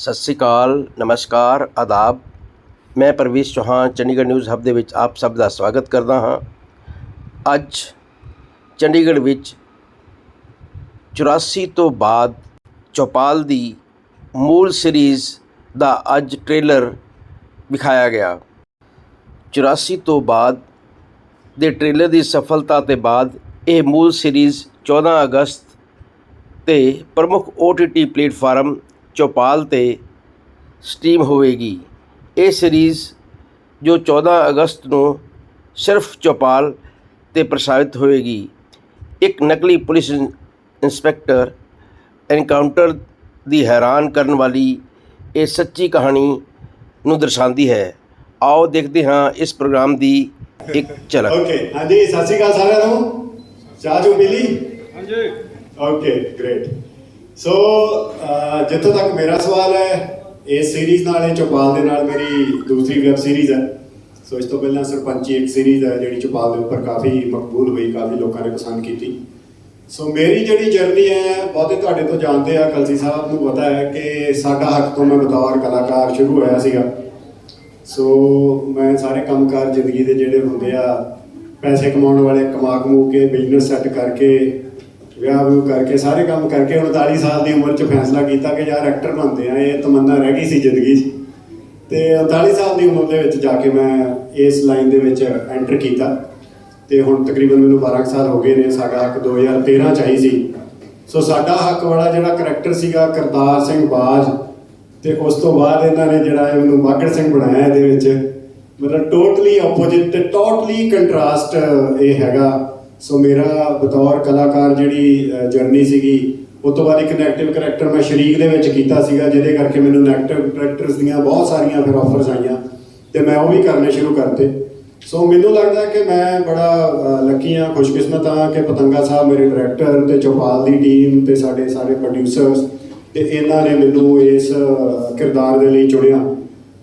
ਸਤਿ ਸ਼੍ਰੀ ਅਕਾਲ, ਨਮਸਕਾਰ, ਆਦਾਬ। ਮੈਂ ਪਰਵੇਸ਼ ਚੌਹਾਨ, ਚੰਡੀਗੜ੍ਹ ਨਿਊਜ਼ ਹਬ ਦੇ ਵਿੱਚ ਆਪ ਸਭ ਦਾ ਸਵਾਗਤ ਕਰਦਾ ਹਾਂ। ਅੱਜ ਚੰਡੀਗੜ੍ਹ ਵਿੱਚ 84 ਤੋਂ ਬਾਅਦ ਚੌਪਾਲ ਦੀ ਮੂਲ ਸੀਰੀਜ਼ ਦਾ ਅੱਜ ਟ੍ਰੇਲਰ ਵਿਖਾਇਆ ਗਿਆ। 84 ਤੋਂ ਬਾਅਦ ਦੇ ਟ੍ਰੇਲਰ ਦੀ ਸਫਲਤਾ ਤੇ ਬਾਅਦ ਇਹ ਮੂਲ ਸੀਰੀਜ਼ 14 ਅਗਸਤ ਤੇ ਪ੍ਰਮੁੱਖ OTT ਪਲੇਟਫਾਰਮ ਚੌਪਾਲ ਤੇ ਸਟ੍ਰੀਮ ਹੋਵੇਗੀ। ਇਹ ਸੀਰੀਜ਼ ਜੋ 14 ਅਗਸਤ ਨੂੰ ਸਿਰਫ ਚੌਪਾਲ ਤੇ ਪ੍ਰਸਾਰਿਤ ਹੋਵੇਗੀ। ਇੱਕ ਨਕਲੀ ਪੁਲਿਸ ਇੰਸਪੈਕਟਰ ਐਨਕਾਊਂਟਰ ਦੀ ਹੈਰਾਨ ਕਰਨ ਵਾਲੀ ਇਹ ਸੱਚੀ ਕਹਾਣੀ ਨੂੰ ਦਰਸਾਉਂਦੀ ਹੈ। ਆਓ ਦੇਖਦੇ ਹਾਂ ਇਸ ਪ੍ਰੋਗਰਾਮ ਦੀ ਇੱਕ ਝਲਕ। ਓਕੇ ਹਾਂਜੀ ਸਤਿ ਸ਼੍ਰੀ ਅਕਾਲ ਸਾਰਿਆਂ ਨੂੰ। ਚਾਹ ਚੋ ਮਿਲੀ ਹਾਂਜੀ। Okay great. ਸੋ ਜਿੱਥੋਂ ਤੱਕ ਮੇਰਾ ਸਵਾਲ ਹੈ, ਇਸ ਸੀਰੀਜ਼ ਨਾਲ, ਇਹ ਚੌਪਾਲ ਦੇ ਨਾਲ ਮੇਰੀ ਦੂਸਰੀ ਵੈਬ ਸੀਰੀਜ਼ ਹੈ। ਸੋ ਇਸ ਤੋਂ ਪਹਿਲਾਂ ਸਰਪੰਚੀ ਇੱਕ ਸੀਰੀਜ਼ ਹੈ, ਜਿਹੜੀ ਚੌਪਾਲ ਦੇ ਉੱਪਰ ਕਾਫੀ ਮਕਬੂਲ ਹੋਈ, ਕਾਫੀ ਲੋਕਾਂ ਨੇ ਪਸੰਦ ਕੀਤੀ। ਸੋ ਮੇਰੀ ਜਿਹੜੀ ਜਰਨੀ ਹੈ, ਬਹੁਤੇ ਤੁਹਾਡੇ ਤੋਂ ਜਾਣਦੇ ਆ ਕਲਸੀ ਸਾਹਿਬ ਨੂੰ ਪਤਾ ਹੈ ਕਿ ਸਾਡਾ ਹੱਕ ਤੋਂ ਮੈਂ ਬਤੌਰ ਕਲਾਕਾਰ ਸ਼ੁਰੂ ਹੋਇਆ ਸੀਗਾ। ਸੋ ਮੈਂ ਸਾਰੇ ਕੰਮਕਾਰ ਜ਼ਿੰਦਗੀ ਦੇ ਜਿਹੜੇ ਹੁੰਦੇ ਆ, ਪੈਸੇ ਕਮਾਉਣ ਵਾਲੇ ਕਮਾ ਕਮੂ ਕੇ ਬਿਜ਼ਨਸ ਸੈੱਟ ਕਰਕੇ ਵਿਆਹ ਵਿਊਹ ਕਰਕੇ, ਸਾਰੇ ਕੰਮ ਕਰਕੇ 39 ਸਾਲ ਦੀ ਉਮਰ 'ਚ ਫੈਸਲਾ ਕੀਤਾ ਕਿ ਯਾਰ ਐਕਟਰ ਬਣਦੇ ਆ, ਇਹ ਤਮੰਨਾ ਰਹਿ ਗਈ ਸੀ ਜ਼ਿੰਦਗੀ 'ਚ। ਤੇ 39 ਸਾਲ ਦੀ ਉਮਰ ਦੇ ਵਿੱਚ ਜਾ ਕੇ ਮੈਂ ਇਸ ਲਾਈਨ ਦੇ ਵਿੱਚ ਐਂਟਰ ਕੀਤਾ। ਤੇ ਹੁਣ ਤਕਰੀਬਨ ਮੈਨੂੰ 12 ਕੁ ਸਾਲ ਹੋ ਗਏ ਨੇ, ਸਾਡਾ ਹੱਕ 2013 ਚ ਆਈ ਸੀ। ਸੋ ਸਾਡਾ ਹੱਕ ਵਾਲਾ ਜਿਹੜਾ ਕਰੈਕਟਰ ਸੀਗਾ ਕਰਤਾਰ ਸਿੰਘ ਬਾਜ, ਤੇ ਉਸ ਤੋਂ ਬਾਅਦ ਇਹਨਾਂ ਨੇ ਜਿਹੜਾ ਇਹ ਮੈਨੂੰ ਬਾਗੜ ਸਿੰਘ ਬਣਾਇਆ ਇਹਦੇ ਵਿੱਚ। ਮਤਲਬ ਟੋਟਲੀ ਆਪੋਜ਼ਿਟ ਤੇ ਟੋਟਲੀ ਕੰਟਰਾਸਟ ਇਹ ਹੈਗਾ। ਸੋ ਮੇਰਾ ਬਤੌਰ ਕਲਾਕਾਰ ਜਿਹੜੀ ਜਰਨੀ ਸੀਗੀ ਉਸ ਤੋਂ ਬਾਅਦ ਇੱਕ ਨੈਗੇਟਿਵ ਕਰੈਕਟਰ ਮੈਂ ਸ਼ਰੀਕ ਦੇ ਵਿੱਚ ਕੀਤਾ ਸੀਗਾ, ਜਿਹਦੇ ਕਰਕੇ ਮੈਨੂੰ ਨੈਗੇਟਿਵ ਕਰੈਕਟਰਸ ਦੀਆਂ ਬਹੁਤ ਸਾਰੀਆਂ ਫਿਰ ਆਫਰਸ ਆਈਆਂ ਤੇ ਮੈਂ ਉਹ ਵੀ ਕਰਨੇ ਸ਼ੁਰੂ ਕਰਤੇ। ਸੋ ਮੈਨੂੰ ਲੱਗਦਾ ਕਿ ਮੈਂ ਬੜਾ ਲੱਕੀ ਹਾਂ, ਖੁਸ਼ਕਿਸਮਤ ਹਾਂ ਕਿ ਪਤੰਗਾ ਸਾਹਿਬ ਮੇਰੇ ਡਾਇਰੈਕਟਰ ਤੇ ਚੌਪਾਲ ਦੀ ਟੀਮ ਤੇ ਸਾਡੇ ਸਾਰੇ ਪ੍ਰੋਡਿਊਸਰਸ ਤੇ ਇਹਨਾਂ ਨੇ ਮੈਨੂੰ ਇਸ ਕਿਰਦਾਰ ਦੇ ਲਈ ਚੁਣਿਆ।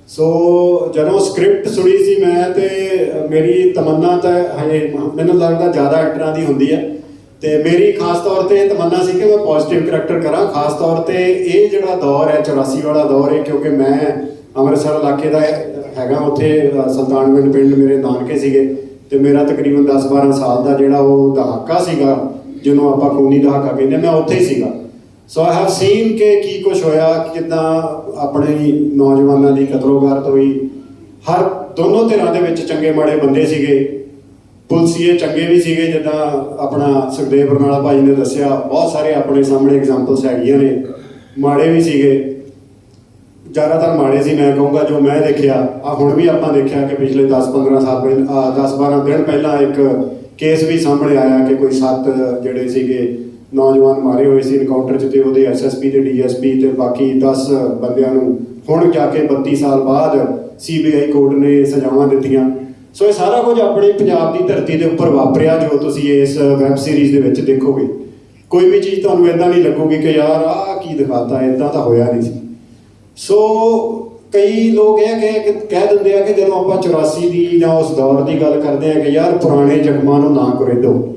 ਸੋ ਜਦੋਂ ਸਕ੍ਰਿਪਟ ਸੁਣੀ ਸੀ ਮੈਂ ਤੇ ਮੇਰੀ ਤਮੰਨਾ ਤਾਂ ਹਜੇ ਮੈਨੂੰ ਲੱਗਦਾ ਜ਼ਿਆਦਾ ਐਕਟਰਾਂ ਦੀ ਹੁੰਦੀ ਹੈ ਤੇ ਮੇਰੀ ਖਾਸ ਤੌਰ ਤੇ ਇਹ ਤਮੰਨਾ ਸੀ ਕਿ ਮੈਂ ਪੋਜ਼ਿਟਿਵ ਕਰੈਕਟਰ ਕਰਾਂ। ਖਾਸ ਤੌਰ ਤੇ ਇਹ ਜਿਹੜਾ ਦੌਰ ਹੈ 84 ਵਾਲਾ ਦੌਰ ਹੈ ਕਿਉਂਕਿ ਮੈਂ ਅੰਮ੍ਰਿਤਸਰ ਇਲਾਕੇ ਦਾ ਹੈਗਾ। ਉੱਥੇ ਅ, ਸੁਲਤਾਨਵਿੰਡ ਪਿੰਡ ਮੇਰੇ ਨਾਨਕੇ ਸੀਗੇ ਤੇ ਮੇਰਾ ਤਕਰੀਬਨ 10-12 ਸਾਲ ਦਾ ਜਿਹੜਾ ਉਹ ਦਹਾਕਾ ਸੀਗਾ ਜਿਹਨੂੰ ਆਪਾਂ ਖੂਨੀ ਦਹਾਕਾ ਕਹਿੰਦੇ ਮੈਂ ਉੱਥੇ ਹੀ ਸੀਗਾ। ਸੋ ਆਈ ਹੈਵ ਸੀਨ ਕਿ ਕੀ ਕੁਝ ਹੋਇਆ ਕਿਦਾਂ ਆਪਣੇ ਨੌਜਵਾਨਾਂ ਦੀ ਕਤਲੋਗਾਰਤ ਹੋਈ ਹਰ ਦੋਨੋਂ ਧਿਰਾਂ ਦੇ ਵਿੱਚ ਚੰਗੇ ਮਾੜੇ ਬੰਦੇ ਸੀਗੇ ਪੁਲਸੀਏ ਚੰਗੇ ਵੀ ਸੀਗੇ ਜਿੱਦਾਂ ਆਪਣਾ ਸੁਖਦੇਵ ਬਰਨਾਲਾ ਭਾਈ ਨੇ ਦੱਸਿਆ ਬਹੁਤ ਸਾਰੇ ਆਪਣੇ ਸਾਹਮਣੇ ਐਗਜ਼ਾਮਪਲਸ ਹੈਗੀਆਂ ਨੇ ਮਾੜੇ ਵੀ ਸੀਗੇ ਜ਼ਿਆਦਾਤਰ ਮਾੜੇ ਸੀ ਮੈਂ ਕਹੂੰਗਾ ਜੋ ਮੈਂ ਦੇਖਿਆ ਆ ਹੁਣ ਵੀ ਆਪਾਂ ਦੇਖਿਆ ਕਿ ਪਿਛਲੇ 10-15 ਸਾਲ ਪਹਿਲਾਂ 10-12 ਦਿਨ ਪਹਿਲਾਂ ਇੱਕ ਕੇਸ ਵੀ ਸਾਹਮਣੇ ਆਇਆ ਕਿ ਕੋਈ ਸੱਤ ਜਿਹੜੇ ਸੀਗੇ ਨੌਜਵਾਨ ਮਾਰੇ ਹੋਏ ਸੀ ਇਨਕਾਊਂਟਰ 'ਚ ਤੇ ਉਹਦੇ ਐਸਐਸਪੀ ਤੇ ਡੀਐਸਪੀ ਤੇ ਬਾਕੀ 10 ਬੰਦਿਆਂ ਨੂੰ ਹੁਣ ਜਾ ਕੇ 32 ਸਾਲ ਬਾਅਦ ਸੀਬੀਆਈ ਕੋਰਟ ਨੇ ਸਜ਼ਾਵਾਂ ਦਿੱਤੀਆਂ। ਸੋ ਇਹ ਸਾਰਾ ਕੁਝ ਆਪਣੇ ਪੰਜਾਬ ਦੀ ਧਰਤੀ ਦੇ ਉੱਪਰ ਵਾਪਰਿਆ ਜੋ ਤੁਸੀਂ ਇਸ ਵੈਬ ਸੀਰੀਜ਼ ਦੇ ਵਿੱਚ ਦੇਖੋਗੇ। ਕੋਈ ਵੀ ਚੀਜ਼ ਤੁਹਾਨੂੰ ਇਦਾਂ ਨਹੀਂ ਲੱਗੂਗੀ ਕਿ ਯਾਰ ਆਹ ਕੀ ਦਿਖਾਤਾ ਇਦਾਂ ਤਾਂ ਹੋਇਆ ਨਹੀਂ ਸੀ। ਸੋ ਕਈ ਲੋਕ ਇਹ ਕਹਿ ਕਿ ਕਹਿ ਦਿੰਦੇ ਆ ਕਿ ਜਦੋਂ ਆਪਾਂ 84 ਦੀ ਜਾਂ ਉਸ ਦੌਰ ਦੀ ਗੱਲ ਕਰਦੇ ਆ ਕਿ ਯਾਰ ਪੁਰਾਣੇ ਜ਼ਖਮਾਂ ਨੂੰ ਨਾ ਕੁਰੇਦੋ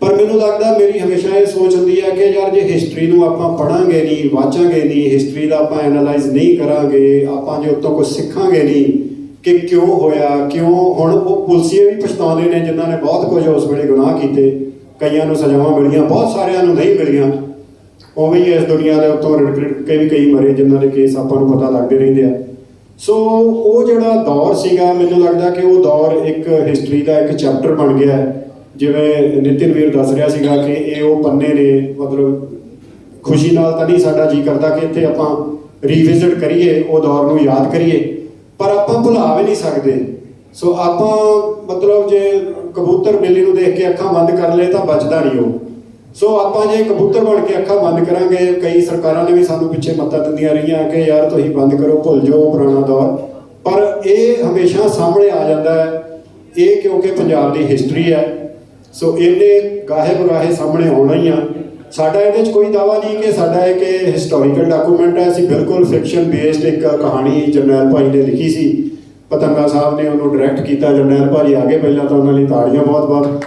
ਪਰ ਮੈਨੂੰ ਲੱਗਦਾ ਮੇਰੀ ਹਮੇਸ਼ਾ ਇਹ ਸੋਚ ਹੁੰਦੀ ਹੈ ਕਿ ਯਾਰ ਜੇ ਹਿਸਟਰੀ ਨੂੰ ਆਪਾਂ ਪੜਾਂਗੇ ਨਹੀਂ, ਵਾਚਾਂਗੇ ਨਹੀਂ ਹਿਸਟਰੀ ਦਾ ਆਪਾਂ ਐਨਾਲਾਈਜ਼ ਨਹੀਂ ਕਰਾਂਗੇ, ਆਪਾਂ ਜੇ ਉਤੋਂ ਕੁਝ ਸਿੱਖਾਂਗੇ ਨਹੀਂ, ਕਿ ਕਿਉਂ ਹੋਇਆ, ਕਿਉਂ ਹੁਣ ਉਹ ਪੁਲਸੀਏ ਵੀ ਪਛਤਾਉਂਦੇ ਨੇ ਜਿਨ੍ਹਾਂ ਨੇ ਬਹੁਤ ਕੁਝ ਉਸ ਵੇਲੇ ਗੁਨਾਹ ਕੀਤੇ। ਕਈਆਂ ਨੂੰ ਸਜ਼ਾਵਾਂ ਮਿਲੀਆਂ, ਬਹੁਤ ਸਾਰਿਆਂ ਨੂੰ ਨਹੀਂ ਮਿਲੀਆਂ। ਉਹ ਵੀ ਇਸ ਦੁਨੀਆ ਦੇ ਉੱਤੋਂ ਰਿੜ ਰਿੜ ਕੇ ਵੀ ਕਈ ਮਰੇ ਜਿਨ੍ਹਾਂ ਦੇ ਕੇਸ ਆਪਾਂ ਨੂੰ ਪਤਾ ਲੱਗਦੇ ਰਹਿੰਦੇ ਆ। ਸੋ ਉਹ ਜਿਹੜਾ ਦੌਰ ਸੀਗਾ, ਮੈਨੂੰ ਲੱਗਦਾ ਕਿ ਉਹ ਦੌਰ ਇੱਕ ਹਿਸਟਰੀ ਦਾ ਇੱਕ ਚੈਪਟਰ ਬਣ ਗਿਆ ਹੈ। ਜਿਵੇਂ ਨਿਤਿਨ ਵੀਰ ਦੱਸ ਰਿਹਾ ਸੀਗਾ ਕਿ ਇਹ ਉਹ ਪੰਨੇ ਨੇ, ਮਤਲਬ ਖੁਸ਼ੀ ਨਾਲ ਤਾਂ ਨਹੀਂ ਸਾਡਾ ਜੀ ਕਰਦਾ ਕਿ ਇੱਥੇ ਆਪਾਂ ਰੀਵਿਜ਼ਿਟ ਕਰੀਏ, ਉਹ ਦੌਰ ਨੂੰ ਯਾਦ ਕਰੀਏ, ਪਰ ਆਪਾਂ ਭੁਲਾ ਵੀ ਨਹੀਂ ਸਕਦੇ। ਸੋ ਆਪਾਂ ਮਤਲਬ ਜੇ ਕਬੂਤਰ ਬਿੱਲੀ ਨੂੰ ਦੇਖ ਕੇ ਅੱਖਾਂ ਬੰਦ ਕਰ ਲਏ ਤਾਂ ਬਚਦਾ ਨਹੀਂ ਉਹ। ਸੋ ਆਪਾਂ ਜੇ ਕਬੂਤਰ ਬਣ ਕੇ ਅੱਖਾਂ ਬੰਦ ਕਰਾਂਗੇ, ਕਈ ਸਰਕਾਰਾਂ ਨੇ ਵੀ ਸਾਨੂੰ ਪਿੱਛੇ ਮੱਤਾਂ ਦਿੰਦੀਆਂ ਰਹੀਆਂ ਕਿ ਯਾਰ ਤੁਸੀਂ ਬੰਦ ਕਰੋ, ਭੁੱਲ ਜਾਓ ਪੁਰਾਣਾ ਦੌਰ। ਪਰ ਇਹ ਹਮੇਸ਼ਾ ਸਾਹਮਣੇ ਆ ਜਾਂਦਾ ਹੈ। ਇਹ ਕਿਉਂਕਿ ਪੰਜਾਬ ਦੀ ਹਿਸਟਰੀ ਹੈ। ਸੋ ਇਹਨੇ ਗਾਹੇ ਬੁਰਾਹੇ ਸਾਹਮਣੇ ਆਉਣਾ ਹੀ ਆ। ਸਾਡਾ ਇਹਦੇ 'ਚ ਕੋਈ ਦਾਵਾ ਨਹੀਂ ਕਿ ਸਾਡਾ ਇਹ ਕਿ ਹਿਸਟੋਰੀਕਲ ਡਾਕੂਮੈਂਟ ਹੈ। ਅਸੀਂ ਬਿਲਕੁਲ ਫਿਕਸ਼ਨ ਬੇਸਡ ਇੱਕ ਕਹਾਣੀ ਜਰਨੈਲ ਭਾਈ ਨੇ ਲਿਖੀ ਸੀ। ਪਤੰਗਾ ਸਾਹਿਬ ਨੇ ਉਹਨੂੰ ਡਾਇਰੈਕਟ ਕੀਤਾ। ਜਰਨੈਲ ਭਾਈ ਆਗੇ ਪਹਿਲਾਂ ਤਾਂ ਉਹਨਾਂ ਲਈ ਤਾੜੀਆਂ ਬਹੁਤ-ਬਹੁਤ।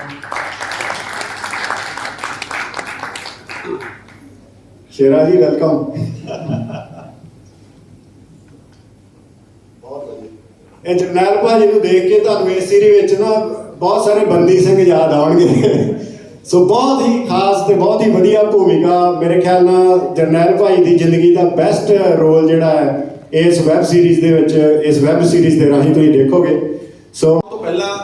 ਸ਼ੇਰਾ ਜੀ ਵੈਲਕਮ ਇਹ ਜਰਨੈਲ ਭਾਈ ਨੂੰ ਦੇਖ ਕੇ ਤੁਹਾਨੂੰ ਇਸ ਸੀਰੀ ਵਿੱਚ ਨਾ ਬਹੁਤ ਸਾਰੇ ਬੰਦੀ ਸਿੰਘ ਯਾਦ ਆਉਣਗੇ। ਸੋ ਬਹੁਤ ਹੀ ਖਾਸ ਤੇ ਬਹੁਤ ਹੀ ਵਧੀਆ ਭੂਮਿਕਾ ਮੇਰੇ ਖਿਆਲ ਨਾਲ ਜਰਨੈਲ ਭਾਈ ਦੀ ਜ਼ਿੰਦਗੀ ਦਾ ਬੈਸਟ ਰੋਲ ਜਿਹੜਾ ਹੈ, ਇਸ ਵੈਬ ਸੀਰੀਜ਼ ਦੇ ਵਿੱਚ, ਇਸ ਵੈਬ ਸੀਰੀਜ਼ ਦੇ ਰਾਹੀਂ ਤੁਸੀਂ ਦੇਖੋਗੇ। ਸੋ ਤੋਂ ਪਹਿਲਾਂ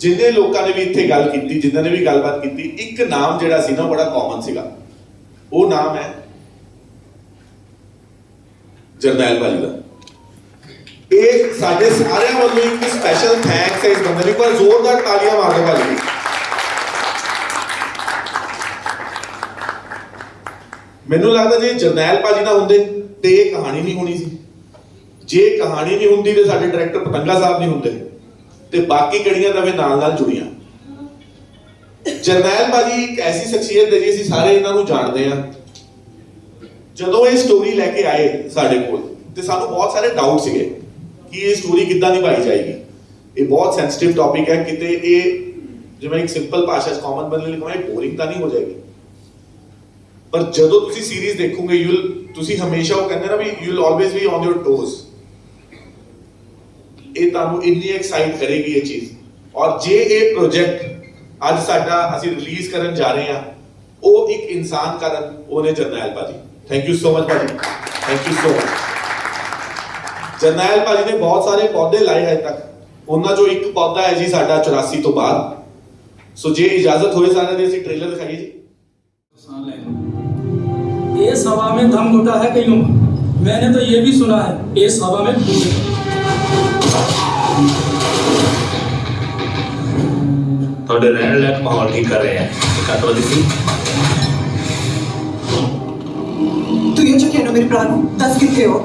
ਜਿੰਨੇ ਲੋਕਾਂ ਨੇ ਵੀ ਇੱਥੇ ਗੱਲ ਕੀਤੀ ਜਿਨ੍ਹਾਂ ਨੇ ਵੀ ਗੱਲਬਾਤ ਕੀਤੀ, ਇੱਕ ਨਾਮ ਜਿਹੜਾ ਸੀ ਨਾ ਬੜਾ ਕਾਮਨ ਸੀਗਾ। ਉਹ ਨਾਮ ਹੈ ਜਰਨੈਲ ਭਾਈ ਦਾ। ਇਹ ਸਾਡੇ ਸਾਰਿਆਂ ਵੱਲੋਂ ਇੱਕ ਸਪੈਸ਼ਲ ਥੈਂਕਸ ਹੈ ਇਸ ਬੰਦੇ ਨੂੰ। ਪਰ ਜ਼ੋਰਦਾਰ ਤਾਲੀਆਂ ਮਾਰ ਦਿਓ ਭਾਜੀ। ਮੈਨੂੰ ਲੱਗਦਾ ਜੇ ਜਰਨੈਲ ਭਾਜੀ ਨਾ ਹੁੰਦੇ, ਤੇ ਇਹ ਕਹਾਣੀ ਨਹੀਂ ਹੋਣੀ ਸੀ। ਜੇ ਕਹਾਣੀ ਨਹੀਂ ਹੁੰਦੀ, ਤੇ ਸਾਡੇ ਡਾਇਰੈਕਟਰ ਪਤੰਗਾ ਸਾਹਿਬ ਨਹੀਂ ਹੁੰਦੇ। ਤੇ ਬਾਕੀ ਕੜੀਆਂ ਨਵੇਂ ਨਾਲ ਨਾਲ ਜੁੜੀਆਂ। ਜਰਨੈਲ ਭਾਜੀ ਇੱਕ ਐਸੀ ਸ਼ਖਸੀਅਤ ਹੈ ਜੀ, ਅਸੀਂ ਸਾਰੇ ਇਹਨਾਂ ਨੂੰ ਜਾਣਦੇ ਆ ਜਦੋਂ ਇਹ ਸਟੋਰੀ ਲੈ ਕੇ ਆਏ ਸਾਡੇ ਕੋਲ, ਤੇ ਸਾਨੂੰ ਬਹੁਤ ਸਾਰੇ ਡਾਊਟ ਸੀਗੇ। ਕਿ ਇਹ ਸਟੋਰੀ ਕਿੱਦਾਂ ਨਿਭਾਈ ਜਾਏਗੀ? ਇਹ ਬਹੁਤ ਸੈਂਸਿਟਿਵ ਟੌਪਿਕ ਹੈ, ਕਿਤੇ ਇਹ ਜਿਵੇਂ ਇੱਕ ਸਿੰਪਲ ਭਾਸ਼ਾ ਚ ਕਾਮਨ ਬੰਦੇ ਲਈ ਕਹਾਂ ਬੋਰਿੰਗ ਤਾਂ ਨਹੀਂ ਹੋ ਜਾਏਗੀ। ਪਰ ਜਦੋਂ ਤੁਸੀਂ ਸੀਰੀਜ਼ ਦੇਖੋਗੇ ਯੂ ਤੁਸੀਂ ਹਮੇਸ਼ਾ ਉਹ ਕਹਿੰਦੇ ਨਾ ਵੀ you will always be on your toes ਇਹ ਤੁਹਾਨੂੰ ਇੰਨੀ ਐਕਸਾਈਟ ਕਰੇਗੀ ਇਹ ਚੀਜ਼। ਔਰ ਜੇ ਇਹ ਪ੍ਰੋਜੈਕਟ ਅੱਜ ਸਾਡਾ ਅਸੀਂ ਰਿਲੀਜ਼ ਕਰਨ ਜਾ ਰਹੇ ਹਾਂ, ਉਹ ਇੱਕ ਇਨਸਾਨ ਕਾਰਨ, ਉਹਨੇ ਜਰਨੈਲ ਭਾਜੀ ਥੈਂਕ ਯੂ ਸੋ ਮਚ ਭਾਜੀ। Thank you so much ਜਰਨੈਲ ਭਾਜੀ ਨੇ ਬਹੁਤ ਸਾਰੇ ਪੌਦੇ ਲਾਏ ਹੈ ਤੱਕ ਉਹਨਾਂ ਚੋਂ ਇੱਕ ਪੌਦਾ ਹੈ ਜੀ ਸਾਡਾ 84 ਤੋਂ ਬਾਅਦ ਸੋ ਜੇ ਇਜਾਜ਼ਤ ਹੋਏ ਸਾਰਿਆਂ ਦੀ ਅਸੀਂ ਟ੍ਰੇਲਰ ਦਿਖਾਈਏ ਜੀ सान लें इस हवा में दम घुटा है कईयों का मैंने तो ये भी सुना है इस हवा में भूत है। ਤੁਹਾਡੇ ਰਹਿਣ ਲਾਇਕ ਮਾਹੌਲ ਠੀਕ ਕਰ ਰਹੇ ਆ ਕਤਵਦੀ ਸੀ ਤੂੰ ਇਹ ਚੱਕਿਆ ਨਾ ਮੇਰੇ ਭਰਾ ਨੂੰ ਦੱਸ ਕਿੱਥੇ ਹੋ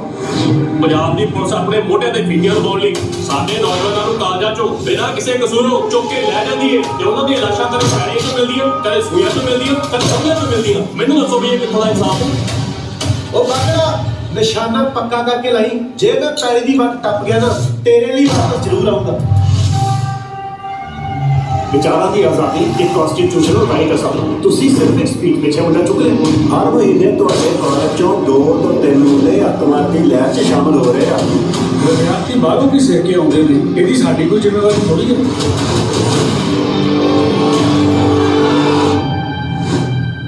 ਪੰਜਾਬ ਦੀ ਪੁਲਿਸ ਆਪਣੇ ਮੋਢਿਆਂ ਤੇ ਫੀਤੀਆਂ ਲਗਾਉਣ ਲਈ ਸਾਡੇ ਨੌਜਵਾਨਾਂ ਨੂੰ ਕਾਲਜਾਂ ਚੋਂ ਬਿਨਾਂ ਕਿਸੇ ਕਸੂਰੋਂ ਚੁੱਕ ਕੇ ਲੈ ਜਾਂਦੀ ਹੈ ਤੇ ਉਹਨਾਂ ਦੀਆਂ ਲਾਸ਼ਾਂ ਕਦੇ ਪੈਣੇ ਤੋਂ ਮਿਲਦੀਆਂ, ਕਦੇ ਸੂਈਆਂ ਤੋਂ ਮਿਲਦੀਆਂ, ਕਦੇ ਸੰਗਿਆਂ ਤੋਂ ਮਿਲਦੀਆਂ। ਮੈਨੂੰ ਦੱਸੋ ਵੀ ਇਹ ਕਿੱਥੋਂ ਦਾ ਇਨਸਾਫ ਉਹ ਬਾਬਾ ਨਿਸ਼ਾਨਾ ਪੱਕਾ ਕਰਕੇ ਲਾਈ, ਜੇ ਮੈਂ ਪੈਰੀ ਦੀ ਵੱਟ ਟੱਪ ਗਿਆ ਨਾ, ਤੇਰੇ ਲਈ ਵਾਪਸ ਜ਼ਰੂਰ ਆਉਂਗਾ ਵਿਚਾਰਾਂ ਦੀ ਆਜ਼ਾਦੀ ਇੱਕ ਕਨਸਟੀਟਿਊਸ਼ਨਲ ਰਾਈਟ ਹੈ ਸਾਨੂੰ। ਤੁਸੀਂ ਸਿਰਫ ਇੱਕ ਸਪੀਚ ਪਿੱਛੇ ਮੁੰਡਾ ਚੁੱਕ ਲੈ ਹਰ ਮਹੀਨੇ ਤੁਹਾਡੇ ਕਾਲਜ ਚੋਂ ਦੋ ਤੋਂ ਤਿੰਨ ਮੁੰਡੇ ਅੱਤਵਾਦੀ ਲੈਬ 'ਚ ਸ਼ਾਮਲ ਹੋ ਰਹੇ ਆ। ਵਿਦਿਆਰਥੀ ਬਾਹਰੋਂ ਵੀ ਸਿੱਖ ਕੇ ਆਉਂਦੇ ਨੇ। ਇਹਦੀ ਸਾਡੀ ਕੋਈ ਜ਼ਿੰਮੇਵਾਰੀ ਥੋੜੀ ਹੈ।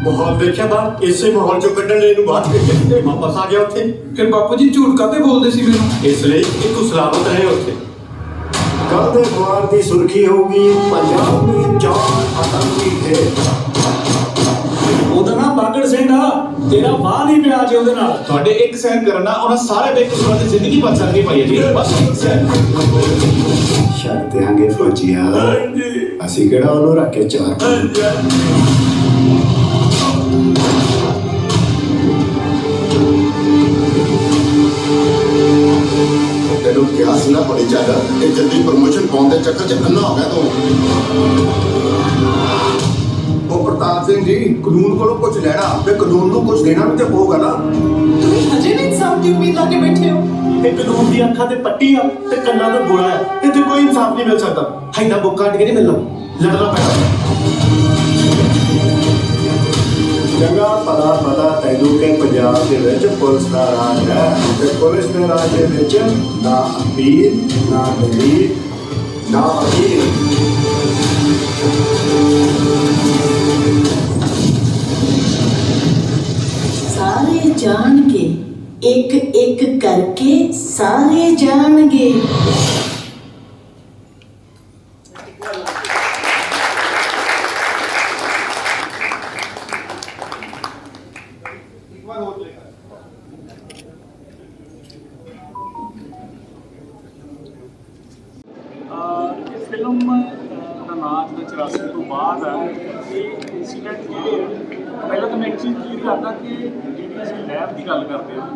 ਮਾਹੌਲ ਦੇਖਿਆ ਬਾਹਰ ਇਸੇ ਮਾਹੌਲ ਚੋਂ ਕੱਢਣ ਲਈ ਇਹਨੂੰ ਬਾਹਰ ਭੇਜਿਆ। ਤੇ ਵਾਪਸ ਆ ਗਿਆ ਉੱਥੇ। ਫਿਰ ਬਾਪੂ ਜੀ ਝੂਠ ਕਾਤੇ ਬੋਲਦੇ ਸੀ ਮੈਨੂੰ? ਇਸ ਲਈ ਕਿ ਤੂੰ ਸਲਾਮਤ ਰਹੇ ਉੱਥੇ। ਕੱਲ ਦੇ ਅਖਬਾਰ ਦੀ ਸੁਰਖੀ ਹੋਊਗੀ ਪੰਜਾਬ में ਚਾਰ ਆਤੰਕੀ ਥੇ ਉਹਦਾ ਨਾਮ ਬਾਗੜ ਸਿੰਘ ਆ ਤੇਰਾ ਵਾਹ ਨਹੀਂ ਪਿਆ ਜੇ ਉਹਦੇ ਨਾਲ। ਤੁਹਾਡੇ ਇੱਕ ਸਹਿਨ ਕਰਨ ਨਾਲ ਉਹਨਾਂ ਸਾਰੇ ਬੇਕਸੂਰਾਂ ਦੀ ਜ਼ਿੰਦਗੀ ਬਚ ਸਕਦੀ ਭਾਈ ਜੀ। ਬਸ ਸਹਿਨ ਛੱਡ ਦਿਆਂਗੇ ਫੌਜੀਆ। ਅਸੀਂ ਕਿਹੜਾ ਉਹਨੂੰ ਰੱਖ ਕੇ ਚਾਰ ਤੈਨੂੰ ਕਿਹਾ ਸੀ ਨਾ ਬੜੀ ਜ਼ਿਆਦਾ ਇਹ ਜਲਦੀ ਪ੍ਰਮੋਸ਼ਨ ਪਾਉਣ ਦੇ ਚੱਕਰ 'ਚ ਅੰਨਾ ਹੋ ਗਿਆ ਤੂੰ। ਉਹ ਪ੍ਰਤਾਪ ਸਿੰਘ ਜੀ ਕਾਨੂੰਨ ਕੋਲੋਂ ਕੁਝ ਲੈਣਾ ਤੇ ਕਾਨੂੰਨ ਨੂੰ ਕੁਝ ਦੇਣਾ ਵੀ ਤੇ ਹੋਊਗਾ ਨਾ। ਤੁਸੀਂ ਹਜੇ ਵੀ ਇਨਸਾਫ ਦੀ ਉਮੀਦ ਲਾ ਕੇ ਬੈਠੇ ਹੋ। ਇਹ ਕਾਨੂੰਨ ਦੀ ਅੱਖਾਂ ਤੇ ਪੱਟੀ ਆ ਤੇ ਕੰਨਾਂ ਤੇ ਗੋਲਾ ਹੈ ਇੱਥੇ ਕੋਈ ਇਨਸਾਫ ਨਹੀਂ ਮਿਲ ਸਕਦਾ। ਹੈਨਾ ਬੁੱਕ ਕੱਟ ਕੇ ਨਹੀਂ ਮਿਲਣਾ। ਲੜਨਾ ਪੈਣਾ। ਚੰਗਾ ਭਲਾ ਪਤਾ ਤੈਨੂੰ ਕਿ ਪੰਜਾਬ ਦੇ ਵਿੱਚ ਪੁਲਿਸ ਦਾ ਰਾਜ ਹੈ ਤੇ ਪੁਲਿਸ ਦੇ ਰਾਜ ਦੇ ਵਿੱਚ ਨਾ ਅਪੀਲ ਨਾ ਦਲੀਲ ਨਾ ਵਕੀਲ। ਸਾਰੇ ਜਾਣਗੇ ਇੱਕ ਇੱਕ ਕਰਕੇ ਸਾਰੇ ਜਾਣਗੇ। ਇੱਕ ਚੀਜ਼ ਕਲੀਅਰ ਕਰਦਾ ਕਿ ਜਿਹੜੀ ਅਸੀਂ ਲੈਬ ਦੀ ਗੱਲ ਕਰਦੇ ਹਾਂ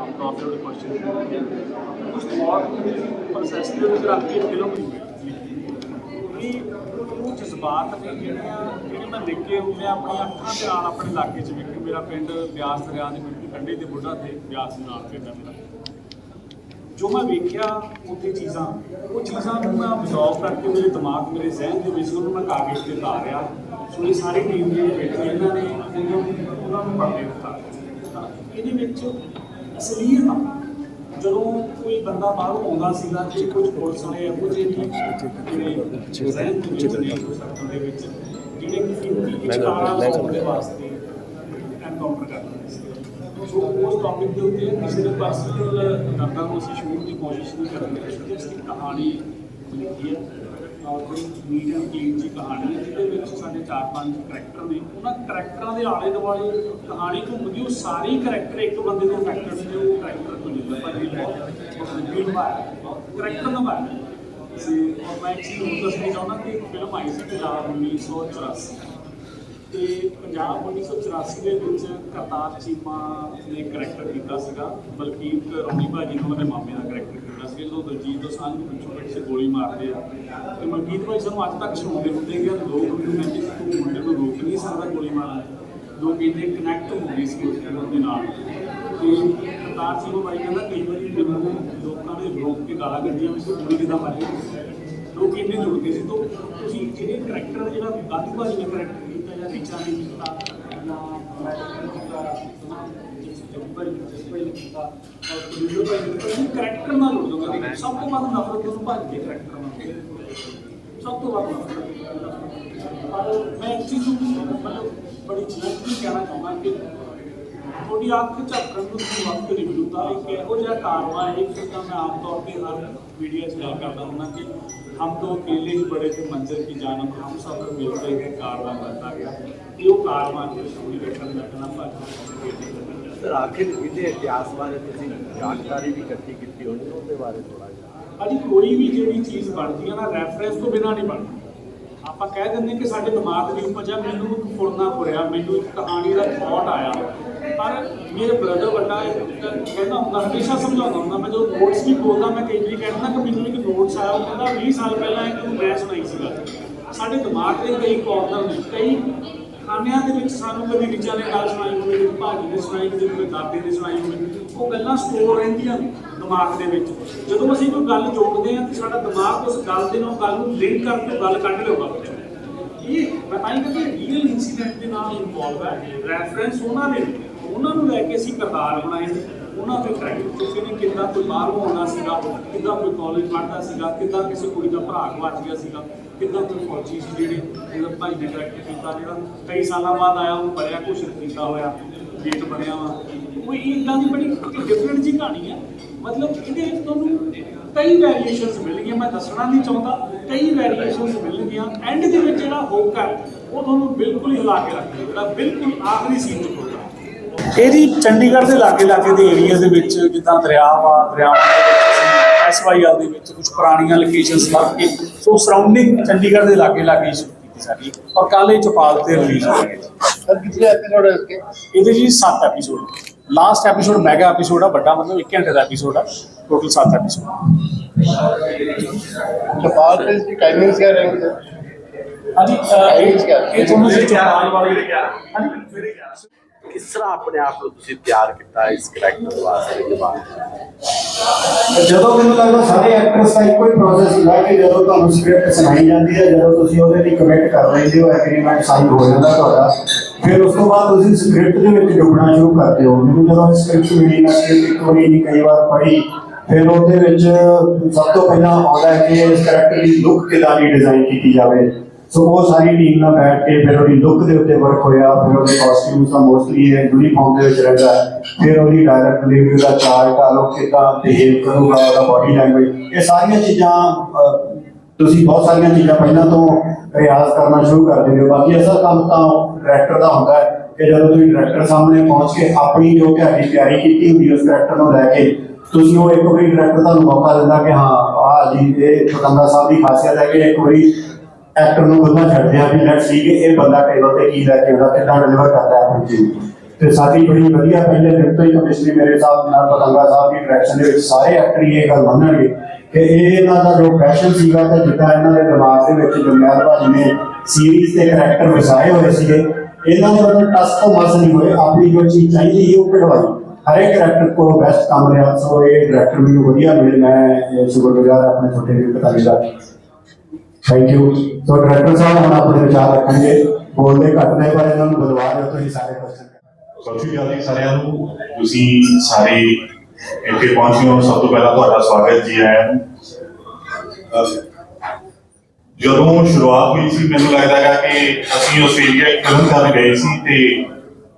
ਆਮ ਤੌਰ ਤੇ ਕੁਐਸਚਨ ਉਸ ਥਾਟ ਪ੍ਰੋਸੈਸ ਦੇ ਵਿੱਚ ਰੱਖ ਕੇ ਫਿਲਮ ਨਹੀਂ ਉਹ ਜਜ਼ਬਾਤ ਨੇ ਜਿਹੜੇ ਜਿਹੜੇ ਮੈਂ ਲਿਖ ਕੇ ਮੈਂ ਆਪਣੀਆਂ ਅੱਖਾਂ ਦੇ ਨਾਲ ਆਪਣੇ ਇਲਾਕੇ 'ਚ ਵੇਖੇ। ਮੇਰਾ ਪਿੰਡ ਬਿਆਸ ਦਰਿਆ ਦੇ ਬਿਲਕੁਲ ਕੰਢੇ ਤੇ ਬੁੱਢਾ ਤੇ ਬਿਆਸ ਦੇ ਨਾਲ ਪਿੰਡ ਮੇਰਾ। ਜੋ ਮੈਂ ਵੇਖਿਆ ਉੱਥੇ ਚੀਜ਼ਾਂ, ਉਹ ਚੀਜ਼ਾਂ ਨੂੰ ਮੈਂ ਅਬਜ਼ਰਵ ਕਰਕੇ ਮੇਰੇ ਦਿਮਾਗ, ਮੇਰੇ ਜ਼ਿਹਨ ਦੇ ਵਿੱਚ ਉਹਨੂੰ ਮੈਂ ਕਾਗਜ਼ ਤੇ ਉਤਾਰਿਆ ਸੋ ਇਹ ਸਾਰੀ ਟੀਮ ਦੇ ਬੈਠੇ ਇਹਨਾਂ ਨੇ ਉਹਨਾਂ ਨੂੰ ਉਹਨਾਂ ਨੂੰ ਪੜ੍ਹਦੇ ਦਿੱਤਾ। ਤਾਂ ਇਹਦੇ ਵਿੱਚ ਅਸਲੀਅਤ ਜਦੋਂ ਕੋਈ ਬੰਦਾ ਬਾਹਰੋਂ ਆਉਂਦਾ ਸੀਗਾ ਕਿ ਕੁਝ ਪੁਲਿਸ ਨੇ ਜਿਹੜੇ ਰਹਿਣ ਦੇ ਵਿੱਚ ਜਿਹੜੇ ਕਿ ਫਿਰਕੀ ਵਿਚਾਰਾਂ ਲਾਉਣ ਦੇ ਵਾਸਤੇ ਐਨਕਾਊਂਟਰ ਕਰ ਰਹੇ ਸੀ। ਸੋ ਉਸ ਟੌਪਿਕ ਦੇ ਉੱਤੇ ਕਿਸੇ ਦੇ ਪਰਸਨਲ ਦਰਦਾਂ ਨੂੰ ਅਸੀਂ ਦੀ ਕੋਸ਼ਿਸ਼ ਨਹੀਂ ਕਰਦੇ ਸੀ ਇਸ ਦੀ ਕਹਾਣੀ ਲਿਖੀ ਹੈ ਕੋਈ ਨੀਟ ਐਂਡ ਕਲੀਨ ਜੀ ਕਹਾਣੀ ਹੈ, ਜਿਹਦੇ ਵਿੱਚ ਸਾਡੇ ਚਾਰ ਪੰਜ ਕਰੈਕਟਰ ਨੇ। ਉਹਨਾਂ ਕਰੈਕਟਰਾਂ ਦੇ ਆਲੇ ਦੁਆਲੇ ਕਹਾਣੀ ਘੁੰਮਦੀ, ਉਹ ਸਾਰੇ ਕਰੈਕਟਰ ਇੱਕ ਬੰਦੇ ਤੋਂ ਫੈਕਟਰ ਨੇ, ਉਹ ਕਰੈਕਟਰ ਤੋਂ ਨਹੀਂ ਪਰ ਇਹ ਬਹੁਤ ਨਿਭਾਇਆ ਕਰੈਕਟਰ ਨਿਭਾਇਆ ਸੀ ਔਰ ਮੈਂ ਇੱਕ ਚੀਜ਼ ਹੋਰ ਦੱਸਣੀ ਚਾਹੁੰਦਾ ਕਿ ਇੱਕ ਫਿਲਮ ਆਈ ਸੀ ਪੰਜਾਬ 1984 ਤੇ ਪੰਜਾਬ 1984 ਦੇ ਵਿੱਚ ਕਰਤਾਰ ਚੀਮਾ ਨੇ ਕਰੈਕਟਰ ਕੀਤਾ ਸੀਗਾ, ਬਲਕੀਤ ਰੌਣੀ ਭਾਜੀ ਨੇ ਉਹਦੇ ਮਾਮੇ ਦਾ ਕਰੈਕਟਰ ਕੀਤਾ ਦੋਸਾਂਝ ਨੂੰ ਪਿੱਛੋਂ ਪਿੱਛੇ ਗੋਲੀ ਮਾਰਦੇ ਆ। ਤੇ ਮਲਕੀਤ ਭਾਈ ਸਾਨੂੰ ਅੱਜ ਤੱਕ ਸੁਣਦੇ ਹੁੰਦੇ ਕਿ ਲੋਕ ਮੈਨੂੰ ਕਹਿੰਦੇ ਕਿ ਤੂੰ ਮੁੰਡੇ ਨੂੰ ਰੋਕ ਨਹੀਂ ਸਕਦਾ ਗੋਲੀ ਮਾਰਨ ਲੋਕ ਇੰਨੇ ਕਨੈਕਟ ਹੋ ਗਏ ਸੀ ਉਸ ਦੇ ਨਾਲ। ਤੇ ਕਰਤਾਰ ਚੀਮਾ ਭਾਈ ਕਹਿੰਦਾ, ਕਈ ਵਾਰੀ ਮੈਨੂੰ ਲੋਕਾਂ ਨੇ ਰੋਕ ਕੇ ਗਾਲਾਂ ਕੱਢੀਆਂ ਵੀ ਤੂੰ ਗੋਲੀ ਕਿੱਦਾਂ ਮਾਰੀ? ਲੋਕ ਇੰਨੇ ਜੁੜ ਗਏ ਸੀ। ਤੋਂ ਤੁਸੀਂ ਜਿਹੜੇ ਕਰੈਕਟਰ ਜਿਹੜਾ ਗਾਂਧੀ ਭਾਜੀ ਕਰੈਕਟਰ ਕੀਤਾ ਜਾਂ ਰਿਚਾ ਨੇ ਕੀਤਾ, ਜਾਂ ਮੈਂ ਕੀਤਾ, ਜਿਸ ਭਾਈ ਜਿਸ ਭਾਈ ਕੀਤਾ व्हिडिओ पाहिजे तर मी करेक्ट करणार होतो कधी सांगतो माझं नफरत करून पाहिजे करेक्ट करणार सांगतो माझं मैं एक चीज़ मतलब बड़ी झलक कहना चाहूँगा कि थोड़ी आपके झाकण की वक्त रिव्यू का एक यहो कारवा है जिसका मैं आमतौर पर हर मीडिया से करता हूँ कि हम तो अकेले ही बड़े थे मंजिल की जानब हम सब मिलकर एक कारवा करता गया ये कारवा जो शूरी गठन रखना ਸਰ, ਆਖਿਰ ਇਹਦੇ ਇਤਿਹਾਸ ਬਾਰੇ ਤੁਸੀਂ ਜਾਣਕਾਰੀ ਵੀ ਇਕੱਠੀ ਕੀਤੀ ਹੋਣੀ, ਉਹਦੇ ਬਾਰੇ ਥੋੜਾ ਜਿਹਾ। ਅਜੀ ਕੋਈ ਵੀ ਜਿਹੜੀ ਚੀਜ਼ ਬਣਦੀ ਹੈ ਨਾ ਰੈਫਰੈਂਸ ਤੋਂ ਬਿਨਾ ਨਹੀਂ ਬਣਦੀ। ਆਪਾਂ ਕਹਿ ਦਿੰਦੇ ਕਿ ਸਾਡੇ ਦਿਮਾਗ ਦੀ ਉਪਜ ਆ, ਮੈਨੂੰ ਇੱਕ ਫੁਰਨਾ ਫੁਰਿਆ ਮੈਨੂੰ ਇੱਕ ਕਹਾਣੀ ਦਾ ਥਾਟ ਆਇਆ। ਪਰ ਮੇਰੇ ਬ੍ਰਦਰ ਵੱਡਾ ਕਹਿੰਦਾ ਹੁੰਦਾ, ਹਮੇਸ਼ਾ ਸਮਝਾਉਂਦਾ ਹੁੰਦਾ, ਮੈਂ ਜਦੋਂ ਨੋਟਸ ਵੀ ਬੋਲਦਾ ਮੈਂ ਕਈ ਵਾਰੀ ਕਹਿੰਦਾ ਕਿ ਮੈਨੂੰ ਇੱਕ ਨੋਟਸ ਆਇਆ, ਉਹ ਕਹਿੰਦਾ 20 ਸਾਲ ਪਹਿਲਾਂ ਇੱਕ ਮੈਂ ਸੁਣਾਈ ਸੀਗਾ। ਸਾਡੇ ਦਿਮਾਗ ਦੇ ਕਈ ਕਾਰਨਰ ਨੇ, ਕਈ ਖਾਨਿਆਂ ਦੇ ਵਿੱਚ ਸਾਨੂੰ ਕਦੀ ਰਿਚਾ ਨੇ ਗੱਲ ਸੁਣਾਈ ਹੋਵੇ ਕਦੀ ਭਾਜੀ ਨੇ ਸੁਣਾਈ, ਕਦੀ ਦਾਦੇ ਨੇ ਸੁਣਾਈ ਹੋਵੇ ਉਹ ਗੱਲਾਂ ਸਟੋਰ ਰਹਿੰਦੀਆਂ ਦਿਮਾਗ ਦੇ ਵਿੱਚ। ਜਦੋਂ ਅਸੀਂ ਕੋਈ ਗੱਲ ਜੋੜਦੇ ਹਾਂ ਤੇ ਸਾਡਾ ਦਿਮਾਗ ਉਸ ਗੱਲ ਦੇ ਨਾਲ, ਗੱਲ ਨੂੰ ਲਿੰਕ ਕਰਕੇ ਗੱਲ ਕੱਢ ਲਿਆਉਂਦਾ ਇਹ ਮੈਂ ਤਾਂ ਹੀ ਰੀਅਲ ਇਨਸੀਡੈਂਟ ਦੇ ਨਾਲ ਇਨਵੋਲਵ ਹੈ। ਰੈਫਰੈਂਸ ਉਹਨਾਂ ਨੇ ਉਹਨਾਂ ਨੂੰ ਲੈ ਕੇ ਅਸੀਂ ਕਰਤਾਰ ਬਣਾਏ ਉਹਨਾਂ ਦੇ ਕਰੈਕਟਰ ਕਿਸੇ ਨੇ ਕਿੱਦਾਂ ਕੋਈ ਬਾਹਰੋਂ ਆਉਣਾ ਸੀਗਾ, ਕਿੱਦਾਂ ਕੋਈ ਕਾਲਜ ਪੜ੍ਹਦਾ ਸੀਗਾ, ਕਿੱਦਾਂ ਕਿਸੇ ਕੁੜੀ ਦਾ ਭਰਾ ਗਵਾਚ ਗਿਆ ਸੀਗਾ। ਕਿੱਦਾਂ ਕੋਈ ਫੌਜੀ ਸੀ ਜਿਹੜੇ ਜਿਹੜਾ ਭਾਈ ਨੇ ਕਰੈਕਟਰ ਕੀਤਾ, ਜਿਹੜਾ ਕਈ ਸਾਲਾਂ ਬਾਅਦ ਆਇਆ ਉਹ ਪੜਿਆ ਕੁਛ ਕੀਤਾ ਹੋਇਆ ਗੇਟ ਬਣਿਆ ਵਾ। ਕੋਈ ਇਦਾਂ ਦੀ ਬੜੀ ਡਿਫਰੈਂਟ ਜੀ ਕਹਾਣੀ ਹੈ। ਮਤਲਬ ਇਹਦੇ ਵਿੱਚ ਤੁਹਾਨੂੰ ਕਈ ਵੈਰੀਏਸ਼ਨਸ ਮਿਲਣਗੀਆਂ, ਮੈਂ ਦੱਸਣਾ ਨਹੀਂ ਚਾਹੁੰਦਾ, ਕਈ ਵੈਰੀਏਸ਼ਨਸ ਮਿਲਣਗੀਆਂ। ਐਂਡ ਦੇ ਵਿੱਚ ਜਿਹੜਾ ਹੋਕ ਉਹ ਤੁਹਾਨੂੰ ਬਿਲਕੁਲ ਹੀ ਹਿਲਾ ਕੇ ਰੱਖੇਗਾ ਜਿਹੜਾ ਬਿਲਕੁਲ ਆਖਰੀ ਸੀਨ 'ਚ ਹੋਊਗਾ। ਚੰਡੀਗੜ੍ਹ ਦੇ ਲਾਗੇ ਲਾਗੇ ਦੇ ਏਰੀਆ ਦੇ ਵਿੱਚ ਜਿੱਦਾਂ ਦਰਿਆ ਵਾ ਦਰਿਆਵਾਂ ਐਸਵਾਈਐਲ ਦੇ ਵਿੱਚ ਕੁਝ ਪੁਰਾਣੀਆਂ ਲੋਕੇਸ਼ਨਸ ਲੱਭ ਕੇ ਸੋ ਸਰਾਊਂਡਿੰਗ ਚੰਡੀਗੜ੍ਹ ਦੇ ਲਾਗੇ ਲਾਗੇ ਸ਼ੁਰੂ ਕੀਤੀ ਸਾਡੀ ਔਰ ਕਾਲੇ ਚਪਾਲ ਤੇ ਰਿਲੀਜ਼ ਹੋ ਗਈ ਸਰ ਕਿੰਨੇ ਐਪੀਸੋਡ ਹੈ ਇਸਕੇ ਇਹਦੇ ਜੀ 7 episode last episode mega episode ਆ ਵੱਡਾ ਮਤਲਬ 1 ਘੰਟੇ ਦਾ ਐਪੀਸੋਡ ਆ। ਟੋਟਲ 7 ਐਪੀਸੋਡ ਚਪਾਲ ਤੇ ਦੀ ਟਾਈਮਿੰਗਸ ਕਿਆ ਰਹਿਣਗੇ ਹਾਂਜੀ ਇਹ ਤੁਹਾਨੂੰ ਜੀ ਚਾਰ ਵਾਲੇ ਹਾਂਜੀ। ਮੇਰੇ ਕਿਸ ਤਰ੍ਹਾਂ ਆਪਣੇ ਆਪ ਨੂੰ ਤੁਸੀਂ ਤਿਆਰ ਕੀਤਾ ਇਸ ਕਰੈਕਟਰ ਵਾਸਤੇ ਨਿਭਾਉਣ ਜਦੋਂ ਮੈਨੂੰ ਲੱਗਦਾ ਸਾਰੇ ਐਕਟਰਸ ਦਾ ਇੱਕੋ ਹੀ ਪ੍ਰੋਸੈਸ ਹੁੰਦਾ ਕਿ ਜਦੋਂ ਤੁਹਾਨੂੰ ਸਕ੍ਰਿਪਟ ਸੁਣਾਈ ਜਾਂਦੀ ਹੈ, ਜਦੋਂ ਤੁਸੀਂ ਉਹਦੇ ਲਈ ਕਮਿਟ ਕਰ ਲੈਂਦੇ ਹੋ ਐਗਰੀਮੈਂਟ ਸਾਈਨ ਹੋ ਜਾਂਦਾ ਤੁਹਾਡਾ, ਫਿਰ ਉਸ ਤੋਂ ਬਾਅਦ ਤੁਸੀਂ ਸਕ੍ਰਿਪਟ ਦੇ ਵਿੱਚ ਡੁੱਬਣਾ ਸ਼ੁਰੂ ਕਰਦੇ ਹੋ ਮੈਨੂੰ ਜਦੋਂ ਸਕ੍ਰਿਪਟ ਮਿਲੀ ਨਾ ਸਕ੍ਰਿਪਟ ਇੱਕ ਵਾਰੀ ਨਹੀਂ ਕਈ ਵਾਰ ਪੜ੍ਹੀ, ਫਿਰ ਉਹਦੇ ਵਿੱਚ ਸਭ ਤੋਂ ਪਹਿਲਾਂ ਆਉਂਦਾ ਹੈ ਕਿ ਇਸ ਕਰੈਕਟਰ ਦੀ ਲੁੱਕ ਕਿੱਦਾਂ ਦੀ ਡਿਜ਼ਾਈਨ ਕੀਤੀ ਜਾਵੇ। ਸੋ ਉਹ ਸਾਰੀ ਟੀਮ ਨਾਲ ਬੈਠ ਕੇ ਫਿਰ ਉਹਦੀ ਲੁੱਕ ਦੇ ਉੱਤੇ ਵਰਕ ਹੋਇਆ, ਫਿਰ ਉਹਦੇ ਕਾਸਟਿਊਮਸ ਦਾ ਮੋਸਟਲੀ ਇਹ ਯੂਨੀਫਾਰਮ ਦੇ ਵਿੱਚ ਰਹਿੰਦਾ ਫਿਰ ਉਹਦੀ ਡਾਇਰੈਕਟ ਡਿਲੀਵਰੀ ਦਾ ਚਾਰਟ ਆ ਲੋਕ ਕਿੱਦਾਂ ਬਿਹੇਵ ਕਰੂਗਾ, ਉਹਦਾ ਬਾਡੀ ਲੈਂਗੁਏਜ ਇਹ ਸਾਰੀਆਂ ਚੀਜ਼ਾਂ ਤੁਸੀਂ ਬਹੁਤ ਸਾਰੀਆਂ ਚੀਜ਼ਾਂ ਪਹਿਲਾਂ ਤੋਂ ਰਿਆਜ਼ ਕਰਨਾ ਸ਼ੁਰੂ ਕਰ ਦਿੰਦੇ ਹੋ। ਬਾਕੀ ਅਸਲ ਕੰਮ ਤਾਂ ਡਾਇਰੈਕਟਰ ਦਾ ਹੁੰਦਾ ਹੈ ਕਿ ਜਦੋਂ ਤੁਸੀਂ ਡਾਇਰੈਕਟਰ ਸਾਹਮਣੇ ਪਹੁੰਚ ਕੇ ਆਪਣੀ ਜੋ ਤੁਹਾਡੀ ਤਿਆਰੀ ਕੀਤੀ ਹੁੰਦੀ ਉਸ ਕਰੈਕਟਰ ਨੂੰ ਲੈ ਕੇ, ਤੁਸੀਂ ਉਹ ਇੱਕ ਵਾਰੀ ਡਾਇਰੈਕਟਰ ਤੁਹਾਨੂੰ ਮੌਕਾ ਦਿੰਦਾ ਕਿ ਹਾਂ, ਆਹ ਜੀ, ਇਹ ਪਤੰਗਾ ਸਾਹਿਬ ਦੀ ਖਾਸੀਅਤ ਹੈ ਕਿ ਇੱਕ ਵਾਰੀ ਐਕਟਰ ਨੂੰ ਗੱਲਾਂ ਛੱਡਦੇ ਆ ਵੀ ਲੈਟਸ ਸੀ ਕਿ ਇਹ ਬੰਦਾ ਟੇਬਲ ਤੇ ਕੀ ਲੈ ਕੇ ਆਉਂਦਾ ਕਿੱਦਾਂ ਡਿਲੀਵਰ ਕਰਦਾ ਆਪਣੀ ਚੀਜ਼ ਤੇ ਸਾਡੀ ਬੜੀ ਵਧੀਆ ਪਹਿਲੇ ਦਿਨ ਤੋਂ ਹੀ ਕਮਿਸ਼ਨਰੀ ਮੇਰੇ ਸਾਹਿਬ ਨਾਲ ਪਤੰਗਾ ਸਾਹਿਬ ਦੀ ਡਾਇਰੈਕਸ਼ਨ ਦੇ ਵਿੱਚ ਸਾਰੇ ਐਕਟਰ ਇਹ ਗੱਲ ਮੰਨਣਗੇ ਕਿ ਇਹ ਇਹਨਾਂ ਦਾ ਜੋ ਪੈਸ਼ਨ ਸੀਗਾ ਤੇ ਜਿੱਦਾਂ ਇਹਨਾਂ ਦੇ ਦਿਮਾਗ ਦੇ ਵਿੱਚ ਜਮਿਆਰ ਭਾਜੀ ਨੇ ਸੀਰੀਜ਼ ਦੇ ਕਰੈਕਟਰ ਵਸਾਏ ਹੋਏ ਸੀਗੇ, ਇਹਨਾਂ ਦੇ ਵੱਲੋਂ ਟਸ ਤੋਂ ਮਸ ਨਹੀਂ ਹੋਏ, ਆਪਣੀ ਜੋ ਚੀਜ਼ ਚਾਹੀਦੀ ਸੀ ਉਹ ਕਢਵਾਈ ਹਰ ਕਰੈਕਟਰ ਕੋਲ ਬੈਸਟ ਕੰਮ ਰਿਹਾ, ਸੋ ਇਹ ਡਾਇਰੈਕਟਰ ਮੈਨੂੰ ਵਧੀਆ ਮਿਲੇ, ਮੈਂ ਸ਼ੁਕਰਗੁਜ਼ਾਰ ਆਪਣੇ ਛੋਟੇ ਵੀਰ ਪਤਾਲੀ ਦਾ। ਥੈਂਕ ਯੂ ਸੋ ਡਾਇਰੈਕਟਰ ਸਾਹਿਬ ਹੁਣ ਆਪਣੇ ਵਿਚਾਰ ਰੱਖਣਗੇ। ਬੋਲਦੇ ਘੱਟ ਨੇ, ਪਰ ਇਹਨਾਂ ਨੂੰ ਬੁਲਵਾ ਦਿਓ, ਤੁਸੀਂ ਸਾਰੇ ਕੁਐਸਚਨ ਸਤਿ ਸ਼੍ਰੀ ਅਕਾਲ ਜੀ ਸਾਰਿਆਂ ਨੂੰ। ਤੁਸੀਂ ਸਾਰੇ ਇੱਥੇ ਪਹੁੰਚੇ ਹੋ। ਸਭ ਤੋਂ ਪਹਿਲਾਂ ਤੁਹਾਡਾ ਸਵਾਗਤ ਜੀ ਆਇਆਂ ਨੂੰ। ਜਦੋਂ ਸ਼ੁਰੂਆਤ ਹੋਈ ਸੀ, ਮੈਨੂੰ ਲੱਗਦਾ ਹੈਗਾ ਕਿ ਅਸੀਂ ਆਸਟ੍ਰੇਲੀਆ ਫਿਲਮ ਕਰਨ ਗਏ ਸੀ ਤੇ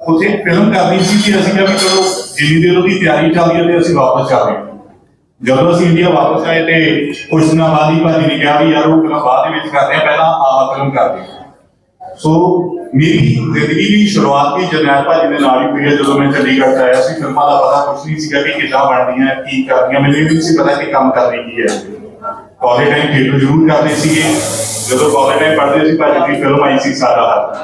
ਉੱਥੇ ਫਿਲਮ ਕਰਨੀ ਸੀ ਕਿ ਅਸੀਂ ਕਿਹਾ ਵੀ ਚਲੋ, ਜਿੰਨੀ ਦੇਰ ਉਹਦੀ ਤਿਆਰੀ ਚੱਲਦੀ ਹੈ ਤੇ ਅਸੀਂ ਵਾਪਸ ਆ ਗਏ ਜਦੋਂ ਅਸੀਂ ਇੰਡੀਆ ਵਾਪਸ ਆਏ ਤੇ ਕੁਝ ਦਿਨਾਂ ਬਾਅਦ ਹੀ ਭਾਜੀ ਨੇ ਕਿਹਾ ਵੀ ਯਾਰ ਉਹ ਫਿਲਮ ਬਾਅਦ ਦੇ ਵਿੱਚ ਕਰਦੇ ਆ, ਪਹਿਲਾਂ ਆਹ ਫਿਲਮ ਕਰਦੇ ਹਾਂ ਸੋ ਮੇਰੀ ਜ਼ਿੰਦਗੀ ਦੀ ਸ਼ੁਰੂਆਤ ਵੀ ਜਰਨੈਲ ਭਾਜੀ ਦੇ ਨਾਲ ਹੀ ਹੋਈ ਹੈ, ਜਦੋਂ ਮੈਂ ਚੰਡੀਗੜ੍ਹ 'ਚ ਆਇਆ ਸੀ, ਫਿਲਮਾਂ ਦਾ ਪਤਾ ਕੁਛ ਨਹੀਂ ਸੀਗਾ ਕਿ ਕਿੱਦਾਂ ਬਣਦੀਆਂ, ਕੀ ਕਰਦੀਆਂ, ਮੈਨੂੰ ਇਹ ਵੀ ਨਹੀਂ ਸੀ ਪਤਾ ਕਿ ਕੰਮ ਕਰਨੀ ਕੀ ਹੈ। ਕਾਲਜ ਟਾਈਮ ਥੀਏਟਰ ਜ਼ਰੂਰ ਕਰਦੇ ਸੀਗੇ। ਜਦੋਂ ਕਾਲਜ ਟਾਈਮ ਪੜ੍ਹਦੇ ਸੀ, ਭਾਜੀ ਦੀ ਫਿਲਮ ਆਈ ਸੀ ਸਾਡਾ ਹੱਥ।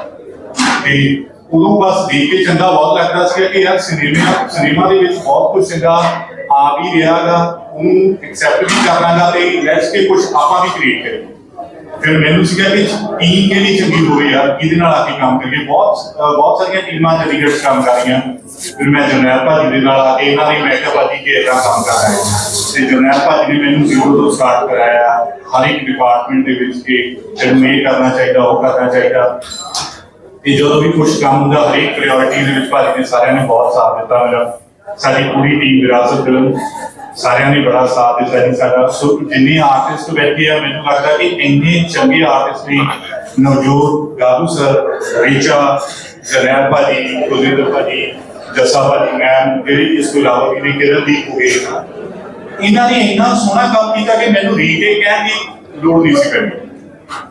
ਤੇ ਉਦੋਂ ਬਸ ਦੇਖ ਕੇ ਚੰਗਾ ਬਹੁਤ ਲੱਗਦਾ ਸੀ ਕਿ ਯਾਰ ਸਿਨੇਮਾ ਸਿਨੇਮਾ ਦੇ ਵਿੱਚ ਬਹੁਤ ਕੁਝ ਚੰਗਾ ਆ ਵੀ ਰਿਹਾਗਾ ਉਹਨੂੰ ਐਕਸੈਪਟ ਵੀ ਕਰਨਾਗਾ ਤੇ ਲੈਟਸ ਕੇ ਕੁਝ ਆਪਾਂ ਵੀ ਕ੍ਰੀਏਟ ਕਰੀਏ। ਫਿਰ ਮੈਨੂੰ ਸੀਗਾ ਕਿ ਟੀਮ ਕਿਹੜੀ ਚੰਗੀ ਹੋਵੇ ਯਾਰ ਕਿਹਦੇ ਨਾਲ ਆ ਕੇ ਕੰਮ ਕਰੀਏ। ਬਹੁਤ ਬਹੁਤ ਸਾਰੀਆਂ ਟੀਮਾਂ ਚੰਡੀਗੜ੍ਹ ਕੰਮ ਕਰ ਰਹੀਆਂ। ਫਿਰ ਮੈਂ ਜਰਨੈਲ ਭਾਜੀ ਦੇ ਨਾਲ ਆ ਕੇ ਇਹਨਾਂ ਦੀ ਮੈਂ ਭਾਜੀ, ਕਿ ਇਦਾਂ ਕੰਮ ਕਰ ਰਹੇ ਤੇ ਜਰਨੈਲ ਭਾਜੀ ਨੇ ਮੈਨੂੰ ਜ਼ੀਰੋ ਤੋਂ ਸਟਾਰਟ ਕਰਾਇਆ। ਹਰ ਇੱਕ ਡਿਪਾਰਟਮੈਂਟ ਦੇ ਵਿੱਚ ਕਿ ਤੈਨੂੰ ਇਹ ਕਰਨਾ ਚਾਹੀਦਾ, ਉਹ ਕਰਨਾ ਚਾਹੀਦਾ। ਤੇ ਜਦੋਂ ਵੀ ਕੁਝ ਕੰਮ ਹੁੰਦਾ, ਹਰੇਕ ਪ੍ਰਾਇੋਰਟੀ ਦੇ ਵਿੱਚ ਭਾਜੀ ਨੇ ਸਾਰਿਆਂ ਨੇ ਬਹੁਤ ਸਾਥ ਦਿੱਤਾ ਮੇਰਾ। ਸਾਡੀ ਪੂਰੀ ਟੀਮ ਵਿਰਾਸਤ ਫਿਲਮ ਸਾਰਿਆਂ ਨੇ ਬੜਾ ਸਾਥ ਦਿੱਤਾ ਜੀ ਸਾਡਾ। ਸੋ ਜਿੰਨੇ ਆਰਟਿਸਟ ਬੈਠੇ ਆ, ਮੈਨੂੰ ਲੱਗਦਾ ਕਿ ਇੰਨੇ ਚੰਗੇ ਆਰਟਿਸਟ ਨੇ ਨਵਜੋਤ ਗਾਬੂ ਸਰ ਰੀਚਾ, ਜਰਨੈਲ ਭਾਜੀ ਕੁਲਵਿੰਦਰ ਭਾਜੀ, ਜੱਸਾ ਭਾਜੀ ਮੈਮ ਜਿਹੜੀ ਇਸ ਤੋਂ ਇਲਾਵਾ ਵੀ ਨੇ, ਕਿਰਨਦੀਪ ਹੋ ਇਹਨਾਂ ਨੇ ਇੰਨਾ ਸੋਹਣਾ ਕੰਮ ਕੀਤਾ ਕਿ ਮੈਨੂੰ ਰੀਟੇਕ ਕਹਿਣ ਦੀ ਲੋੜ ਨਹੀਂ ਸੀ ਪੈਣੀ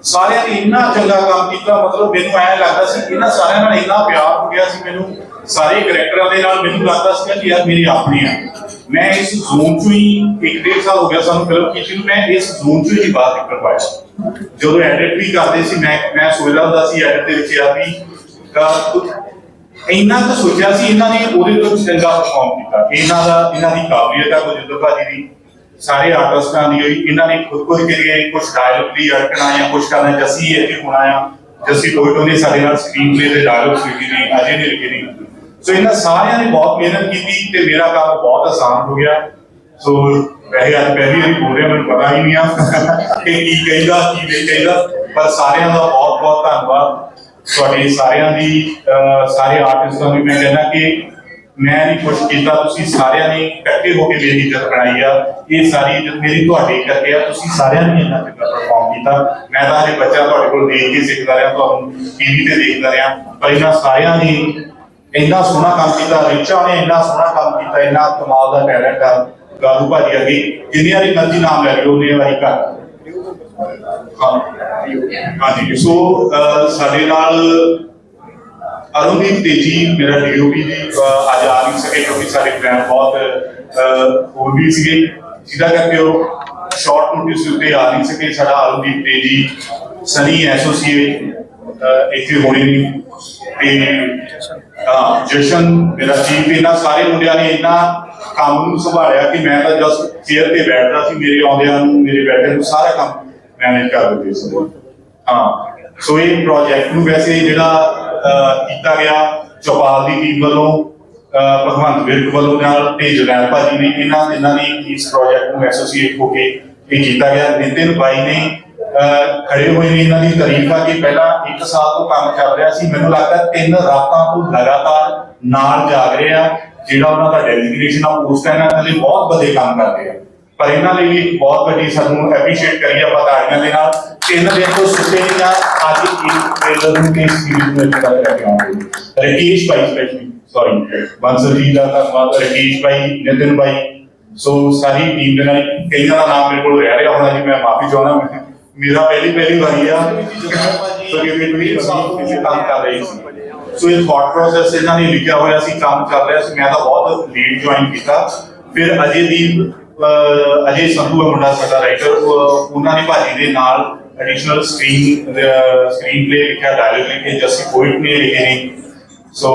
ਸਾਰਿਆਂ ਨੇ ਇੰਨਾ ਚੰਗਾ ਕੰਮ ਕੀਤਾ, ਮਤਲਬ ਮੈਨੂੰ ਐਂ ਲੱਗਦਾ ਸੀ ਇਹਨਾਂ ਸਾਰਿਆਂ ਨਾਲ ਇੰਨਾ ਪਿਆਰ ਹੋ ਗਿਆ ਸੀ ਮੈਨੂੰ। ਸਾਰੇ ਕਰੈਕਟਰਾਂ ਦੇ ਨਾਲ ਮੈਨੂੰ ਲੱਗਦਾ ਸੀ ਕਿ ਯਾਰ ਮੇਰੀ ਆਪਣੀ ਆ। ਮੈਂ ਇਸ ਜ਼ੋਨ ਚੋਂ ਹੀ ਇੱਕ ਡੇਢ ਸਾਲ ਹੋ ਗਿਆ ਸਾਨੂੰ ਫਿਲਮ ਕੀਤੀ ਨੂੰ ਮੈਂ ਇਸ ਜ਼ੋਨ ਚੋਂ ਹੀ ਬਾਹਰ ਨਿਕਲ ਪਾਇਆ। ਜਦੋਂ ਐਡਿਟ ਵੀ ਕਰਦੇ ਸੀ ਮੈਂ ਮੈਂ ਸੋਚਦਾ ਹੁੰਦਾ ਸੀ ਐਡਿਟ ਦੇ ਵਿੱਚ ਯਾਰ ਵੀ ਅਹ, ਇੰਨਾ ਕੁ ਸੋਚਿਆ ਸੀ ਇਹਨਾਂ ਨੇ ਉਹਦੇ ਤੋਂ ਚੰਗਾ ਪਰਫਾਰਮ ਕੀਤਾ। ਇਹਨਾਂ ਦਾ ਇਹਨਾਂ ਦੀ ਕਾਬਲੀਅਤ ਆ ਗੁਰਜਿੰਦਰ ਭਾਜੀ ਦੀ। ਸਾਰੇ ਆਰਟਿਸਟਾਂ ਦੀ ਹੋਈ ਇਹਨਾਂ ਨੇ ਖੁਦ ਖੁਦ ਕਰੀਏ ਕੁਝ ਡਾਇਲੌਗ ਵੀ ਅੜਕਣਾ ਜਾਂ ਕੁਝ ਕਰਨਾ ਜੱਸੀ ਇੱਥੇ ਹੋਣਾ ਆ ਜੱਸੀ ਟੋਇਟੋ ਨੇ ਸਾਡੇ ਨਾਲ ਸਕਰੀਨ ਪਲੇ ਦੇ ਡਾਇਲੌਗਸ ਲਿਖੇ ਨੇ ਅਜੇ ਨੇ ਲਿਖੇ ਨੇ ਸੋ ਇਹਨਾਂ ਸਾਰਿਆਂ ਨੇ ਬਹੁਤ ਮਿਹਨਤ ਕੀਤੀ ਤੇ ਮੇਰਾ ਕੰਮ ਬਹੁਤ ਆਸਾਨ ਹੋ ਗਿਆ। ਸੋ ਵੈਸੇ ਅੱਜ ਪਹਿਲੀ ਵਾਰੀ ਬੋਲ ਰਿਹਾ, ਮੈਨੂੰ ਪਤਾ ਹੀ ਨਹੀਂ ਆ ਕਿ ਕੀ ਕਹਿੰਦਾ, ਕੀ ਨਹੀਂ ਕਹਿੰਦਾ, ਪਰ ਸਾਰਿਆਂ ਦਾ ਬਹੁਤ ਬਹੁਤ ਧੰਨਵਾਦ। ਤੁਹਾਡੇ ਸਾਰਿਆਂ ਦੀ ਸਾਰੇ ਆਰਟਿਸਟਾਂ ਨੂੰ ਮੈਂ ਕਹਿੰਦਾ ਕਿ ਮੈਂ ਨਹੀਂ ਕੁਛ ਕੀਤਾ, ਤੁਸੀਂ ਸਾਰਿਆਂ ਨੇ ਇਕੱਠੇ ਹੋ ਕੇ ਮੇਰੀ ਇੱਜ਼ਤ ਬਣਾਈ ਆ। ਇਹ ਸਾਰੀ ਇੱਜ਼ਤ ਮੇਰੀ ਤੁਹਾਡੇ ਕਰਕੇ ਆ, ਤੁਸੀਂ ਸਾਰਿਆਂ ਨੇ ਇੰਨਾ ਚੰਗਾ ਪਰਫਾਰਮ ਕੀਤਾ। ਮੈਂ ਤਾਂ ਹਜੇ ਬੱਚਾ ਤੁਹਾਡੇ ਕੋਲ ਦੇਖ ਕੇ ਸਿੱਖਦਾ ਰਿਹਾ, ਤੁਹਾਨੂੰ ਟੀਵੀ ਤੇ ਦੇਖਦਾ ਰਿਹਾ, ਪਰ ਇਹਨਾਂ ਸਾਰਿਆਂ ਨੇ ਇੰਨਾ ਸੋਹਣਾ ਕੰਮ ਕੀਤਾ, ਰਿਚਾ ਨੇ ਇੰਨਾ ਸੋਹਣਾ ਕੰਮ ਕੀਤਾ, ਇੰਨਾ ਕਮਾਲ ਦਾ ਟੈਲੈਂਟ ਆ ਗਾਰੂ ਭਾਜੀ ਅੱਗੇ, ਜਿੰਨੀਆਂ ਦੀ ਮਰਜ਼ੀ ਨਾਮ ਲੈ ਲਿਓ, ਉਹਨੇ ਵਾਰੀ ਕਰ। ਹਾਂਜੀ ਸੋ ਸਾਡੇ ਨਾਲ ਅਰੁਣਦੀਪ ਤੇਜੀ, ਮੇਰਾ ਡੀਓਪੀ ਜੀ ਅੱਜ ਆ ਨਹੀਂ ਸਕੇ ਕਿਉਂਕਿ ਸਾਡੇ ਪਲਾਨ ਬਹੁਤ ਹੋਰ ਵੀ ਸੀਗੇ, ਜਿਹਦਾ ਕਰਕੇ ਉਹ ਸ਼ਾਰਟ ਨੋਟਿਸ ਉੱਤੇ ਆ ਨਹੀਂ ਸਕੇ, ਸਾਡਾ ਅਰੁਣਦੀਪ ਤੇਜੀ, ਸਨੀ ਐਸੋਸੀਏਟ ਇੱਥੇ ਹੋਣੇ ਨੇ, ਤੇ ਹਾਂ, ਜਸ਼ਨ, ਮੇਰਾ ਚੀਫ ਇਹਨਾਂ ਸਾਰੇ ਮੁੰਡਿਆਂ ਨੇ ਇੰਨਾ ਕੰਮ ਨੂੰ ਸੰਭਾਲਿਆ ਕਿ ਮੈਂ ਤਾਂ ਜਸਟ ਚੇਅਰ ਤੇ ਬੈਠਦਾ ਸੀ, ਮੇਰੇ ਆਉਂਦਿਆਂ ਨੂੰ, ਮੇਰੇ ਬੈਠੇ ਨੂੰ ਸਾਰਾ ਕੰਮ ਮੈਨੇਜ ਕਰ ਦਿੰਦੇ ਸੀ। ਹਾਂ ਸੋ ਇਹ ਪ੍ਰੋਜੈਕਟ ਨੂੰ ਵੈਸੇ ਜਿਹੜਾ ਕੀਤਾ ਗਿਆ ਚੌਪਾਲ ਦੀ ਟੀਮ ਵੱਲੋਂ ਭਗਵੰਤ ਵਿਰਕ ਵੱਲੋਂ ਨਾਲ ਤੇ ਜਰਨੈਲ ਭਾਜੀ ਨੇ, ਇਹਨਾਂ ਇਹਨਾਂ ਨੇ ਇਸ ਪ੍ਰੋਜੈਕਟ ਨੂੰ ਐਸੋਸੀਏਟ ਹੋ ਕੇ ਇਹ ਕੀਤਾ ਗਿਆ। ਨਿਤਿਨ ਬਾਈ ਨੇ ਖੜੇ ਹੋਏ ਨੇ ਇਹਨਾਂ ਦੀ ਤਾਰੀਫ ਆ ਕਿ ਪਹਿਲਾਂ ਇੱਕ ਸਾਲ ਤੋਂ ਕੰਮ ਚੱਲ ਰਿਹਾ ਸੀ। ਮੈਨੂੰ ਲੱਗਦਾ ਤਿੰਨ ਰਾਤਾਂ ਤੋਂ ਲਗਾਤਾਰ ਨਾਲ ਜਾਗ ਰਹੇ ਆ, ਜਿਹੜਾ ਉਹਨਾਂ ਦਾ ਡੈਜ਼ਿਗਨੇਸ਼ਨ ਆ ਪੋਸਟ ਹੈ ਇਹਨਾਂ ਲਈ ਬਹੁਤ ਵਧੀਆ ਕੰਮ ਕਰਦੇ ਆ। ਪਰ ਇਹਨਾਂ ਲਈ ਵੀ ਇੱਕ ਬਹੁਤ ਵੱਡੀ ਸਾਨੂੰ ਐਪਰੀਸ਼ੀਏਟ ਕਰੀਏ ਆਪਾਂ ਤਾੜੀਆਂ ਦੇ ਨਾਲ। ਕਿ ਇਹਨਾਂ ਦੇ ਕੋਲ ਸੁੱਤੇ ਨਹੀਂ ਆ, ਅੱਜ ਇੱਕ ਟ੍ਰੇਲਰ ਨੂੰ ਤੇ ਸੀਰੀਜ਼ ਨੂੰ ਇੱਥੇ ਤੱਕ ਕੇ ਆਉਂਦੇ ਰਕੇਸ਼ ਭਾਈ ਸਪੈਸ਼ਲੀ ਸੌਰੀ ਬਾਂਸਲ ਜੀ ਦਾ ਧੰਨਵਾਦ। ਰਕੇਸ਼ ਭਾਈ, ਨਿਤਿਨ ਭਾਈ, ਸੋ ਸਾਰੀ ਟੀਮ ਦੇ ਨਾਲ ਕਈਆਂ ਦਾ ਨਾਮ ਮੇਰੇ ਕੋਲ ਰਹਿ ਰਿਹਾ ਹੋਣਾ ਜੀ ਮੈਂ ਮਾਫੀ ਚਾਹੁੰਦਾ, ਮੈਂ ਮੇਰਾ ਪਹਿਲੀ ਪਹਿਲੀ ਵਾਰੀ ਆ। ਸੋ ਵੀ ਤੁਸੀਂ ਕੰਮ ਕਰ ਰਹੇ ਸੀ ਸੋ ਇਹ ਥਾਟ ਪ੍ਰੋਸੈਸ ਇਹਨਾਂ ਨੇ ਲਿਖਿਆ ਹੋਇਆ ਸੀ, ਕੰਮ ਚੱਲ ਰਿਹਾ ਸੀ। ਮੈਂ ਤਾਂ ਬਹੁਤ ਲੇਟ ਜੁਆਇਨ ਕੀਤਾ। ਫਿਰ ਅਜੇ ਦੀਪ ਅਜੇ ਸੰਧੂ ਹੈ ਮੁੰਡਾ ਸਾਡਾ ਰਾਈਟਰ ਉਹਨਾਂ ਨੇ ਭਾਜੀ ਦੇ ਨਾਲ ਐਡੀਸ਼ਨਲ ਸਕਰੀਨ ਸਕਰੀਨ ਪਲੇ ਲਿਖਿਆ ਡਾਇਲੌਗ ਲਿਖੇ। ਜੱਸੀ ਪੋਇਟ ਨੇ ਲਿਖੇ ਨੇ ਸੋ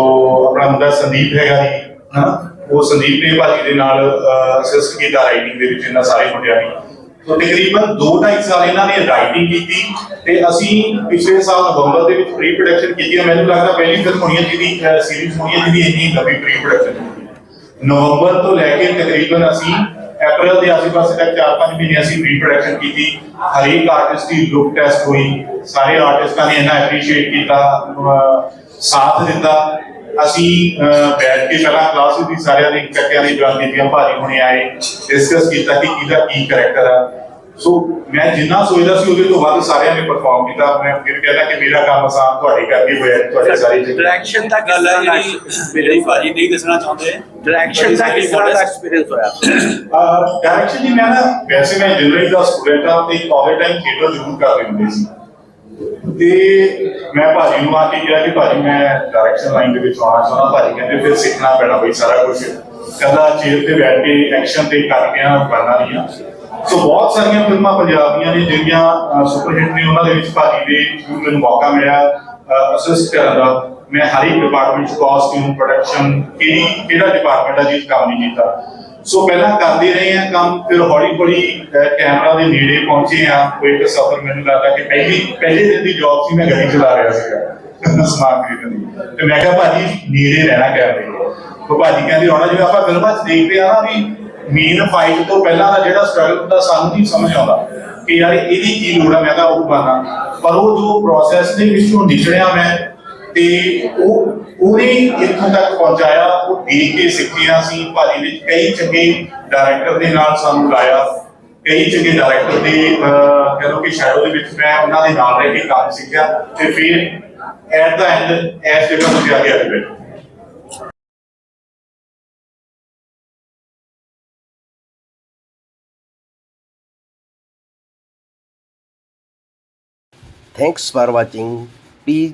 ਆਪਣਾ ਮੁੰਡਾ ਸੰਦੀਪ ਹੈਗਾ ਜੀ, ਹਨਾ? ਉਹ ਸੰਦੀਪ ਨੇ ਭਾਜੀ ਦੇ ਨਾਲ ਅਸਿਸਟ ਕੀਤਾ ਰਾਈਟਿੰਗ ਦੇ ਵਿੱਚ ਇਹਨਾਂ ਸਾਰੇ ਮੁੰਡਿਆਂ ਨੇ। ਸੋ ਤਕਰੀਬਨ 2.5 ਸਾਲ ਇਹਨਾਂ ਨੇ ਰਾਈਟਿੰਗ ਕੀਤੀ ਤੇ ਅਸੀਂ ਪਿਛਲੇ ਸਾਲ ਨਵੰਬਰ ਦੇ ਵਿੱਚ ਪ੍ਰੀ ਪ੍ਰੋਡਕਸ਼ਨ ਕੀਤੀ ਹੈ। ਮੈਨੂੰ ਲੱਗਦਾ ਪਹਿਲੀ ਫਿਲਮ ਹੋਣੀ ਹੈ ਜਿਹਦੀ ਸੀਰੀਜ਼ ਹੋਣੀ ਹੈ ਜਿਹਦੀ ਇੰਨੀ ਲੰਬੀ ਪ੍ਰੀ ਪ੍ਰੋਡਕਸ਼ਨ ਨਵੰਬਰ ਤੋਂ ਲੈ ਕੇ ਤਕਰੀਬਨ ਅਸੀਂ ਅਪ੍ਰੈਲ ਦੇ ਆਸ-ਪਾਸ ਤੱਕ 4-5 ਮਹੀਨੇ ਅਸੀਂ ਪ੍ਰੀ ਪ੍ਰੋਡਕਸ਼ਨ ਕੀਤੀ। ਹਰੇਕ ਆਰਟਿਸਟ ਦੀ ਲੁੱਕ ਟੈਸਟ ਹੋਈ। ਸਾਰੇ ਆਰਟਿਸਟਾਂ ਨੇ ਇਹਨਾਂ ਐਪਰੀਸ਼ੀਏਟ ਕੀਤਾ ਸਾਥ ਦਿੱਤਾ। ਅਸੀਂ ਬੈਠ ਕੇ ਪਹਿਲਾਂ ਕਲਾਸ ਦੀ ਸਾਰਿਆਂ ਨੇ ਇਕੱਠਿਆਂ ਨੇ ਗੱਲ ਕੀਤੀਆਂ ਭਾਜੀ ਹੁਣੇ ਆਏ ਡਿਸਕਸ ਕੀਤਾ ਕਿ ਕਿਹਦਾ ਕੀ ਕਰੈਕਟਰ ਆ। ਸੋ ਮੈਂ ਜਿੰਨਾ ਸੋਚਦਾ ਸੀ ਉਹਦੇ ਤੋਂ ਵੱਧ ਸਾਰਿਆਂ ਨੇ ਪਰਫਾਰਮ ਕੀਤਾ। ਮੈਂ ਫਿਰ ਕਹਿੰਦਾ ਕਿ ਮੇਰਾ ਕੰਮ ਆਸਾਨ ਤੁਹਾਡੇ ਕਰਕੇ ਹੋਇਆ ਤੁਹਾਡੇ ਸਾਰੀ ਡਾਇਰੈਕਸ਼ਨ ਦਾ ਗੱਲ ਹੈ ਜਿਹੜੀ ਜਿਹੜੀ ਭਾਜੀ ਨਹੀਂ ਦੱਸਣਾ ਚਾਹੁੰਦੇ ਡਾਇਰੈਕਸ਼ਨ ਦਾ ਕਿਸ ਤਰ੍ਹਾਂ ਦਾ ਐਕਸਪੀਰੀਅੰਸ ਹੋਇਆ? ਡਾਇਰੈਕਸ਼ਨ ਜੀ ਮੈਂ ਨਾ ਵੈਸੇ ਮੈਂ ਜਨਰਲੀ ਦਾ ਸਟੂਡੈਂਟ ਆ ਤੇ ਕਾਲਜ ਟਾਈਮ ਥੀਏਟਰ ਜ਼ਰੂਰ ਕਰਦੇ ਹੁੰਦੇ ਸੀ। ਤੇ ਮੈਂ ਭਾਜੀ ਨੂੰ ਆ ਕੇ ਕਿਹਾ ਕਿ ਭਾਜੀ ਮੈਂ ਡਾਇਰੈਕਸ਼ਨ ਲਾਈਨ ਦੇ ਵਿੱਚ ਆਉਣਾ ਚਾਹੁੰਦਾ, ਭਾਜੀ ਕਹਿੰਦੇ ਫਿਰ ਸਿੱਖਣਾ ਪੈਣਾ ਬਈ ਸਾਰਾ ਕੁਝ ਕਹਿੰਦਾ ਚੇਅਰ ਤੇ ਬੈਠ ਕੇ ਐਕਸ਼ਨ ਤੇ ਕਰਕੇ ਆ ਬਣਨਾ ਨਹੀਂ ਆ। ਸੋ ਬਹੁਤ ਸਾਰੀਆਂ ਫਿਲਮਾਂ ਪੰਜਾਬ ਦੀਆਂ ਨੇ ਜਿਹੜੀਆਂ ਸੁਪਰ ਹਿੱਟ ਨੇ, ਉਹਨਾਂ ਦੇ ਵਿੱਚ ਭਾਜੀ ਦੇ ਮੈਨੂੰ ਮੌਕਾ ਮਿਲਿਆ। ਅਸਿਸਟ ਕਰਨ ਦਾ। ਮੈਂ ਹਰ ਇੱਕ ਡਿਪਾਰਟਮੈਂਟ ਚ ਪ੍ਰੋਡਕਸ਼ਨ ਕਿਹੜੀ ਕਿਹੜਾ ਡਿਪਾਰਟਮੈਂਟ ਆ ਜਿਸ ਕੰਮ ਨਹੀਂ ਕੀਤਾ। ਸੋ ਪਹਿਲਾਂ ਕਰਦੇ ਰਹੇ ਆ ਕੰਮ, ਫਿਰ ਹੌਲੀ ਹੌਲੀ ਕੈਮਰਾ ਦੇ ਨੇੜੇ ਪਹੁੰਚੇ ਆ ਕੋਈ ਇੱਕ ਸਫ਼ਰ ਮੈਨੂੰ ਲੱਗਦਾ ਕਿ ਪਹਿਲੀ, ਪਹਿਲੇ ਦਿਨ ਦੀ ਜੌਬ ਸੀ, ਮੈਂ ਗੱਡੀ ਚਲਾ ਰਿਹਾ ਸੀਗਾ ਸਮਾਨ ਖਰੀਦਣ ਦੀ ਤੇ ਮੈਂ ਕਿਹਾ, ਭਾਜੀ, ਨੇੜੇ ਰਹਿਣਾ ਕੈਮਰੇ ਦੇ ਭਾਜੀ ਕਹਿੰਦੇ ਹੋਣਾ ਜਿਵੇਂ ਆਪਾਂ ਫਿਲਮਾਂ 'ਚ ਦੇਖਦੇ ਆ ਨਾ ਵੀ ਮੇਨ ਫਾਈਟ ਤੋਂ ਪਹਿਲਾਂ ਦਾ ਜਿਹੜਾ ਸਟਰਗਲ ਹੁੰਦਾ, ਸਾਨੂੰ ਨਹੀਂ ਸਮਝ ਆਉਂਦਾ ਕਿ ਯਾਰ ਇਹਦੀ ਕੀ ਲੋੜ ਆ? ਮੈਂ ਤਾਂ ਉਹ ਪਾਣਾ। ਪਰ ਉਹ ਜੋ ਪ੍ਰੋਸੈਸ ਦੇ ਵਿੱਚੋਂ ਨਿਕਲਿਆ ਮੈਂ ਤੇ ਉਹ ਉਹਨੇ ਇੱਥੋਂ ਤੱਕ ਪਹੁੰਚਾਇਆ ਉਹ ਦੇਖ ਕੇ ਸਿੱਖਿਆ ਸੀ ਭਾਜੀ ਨੇ ਕਈ ਚੰਗੇ ਡਾਇਰੈਕਟਰ ਦੇ ਨਾਲ ਸਾਨੂੰ ਲਾਇਆ ਕਈ ਚੰਗੇ ਡਾਇਰੈਕਟਰ ਦੇ ਅਹ, ਕਿ ਸ਼ੈਡੋ ਦੇ ਵਿੱਚ ਮੈਂ ਉਹਨਾਂ ਦੇ ਨਾਲ ਰਹਿ ਕੇ ਕੰਮ ਸਿੱਖਿਆ ਤੇ ਫਿਰ ਐਟ ਦਾ ਐਂਡ ਐਸ ਜਗ੍ਹਾ ਤੇ ਆ ਕੇ ਅੱਜ Thanks for watching. Please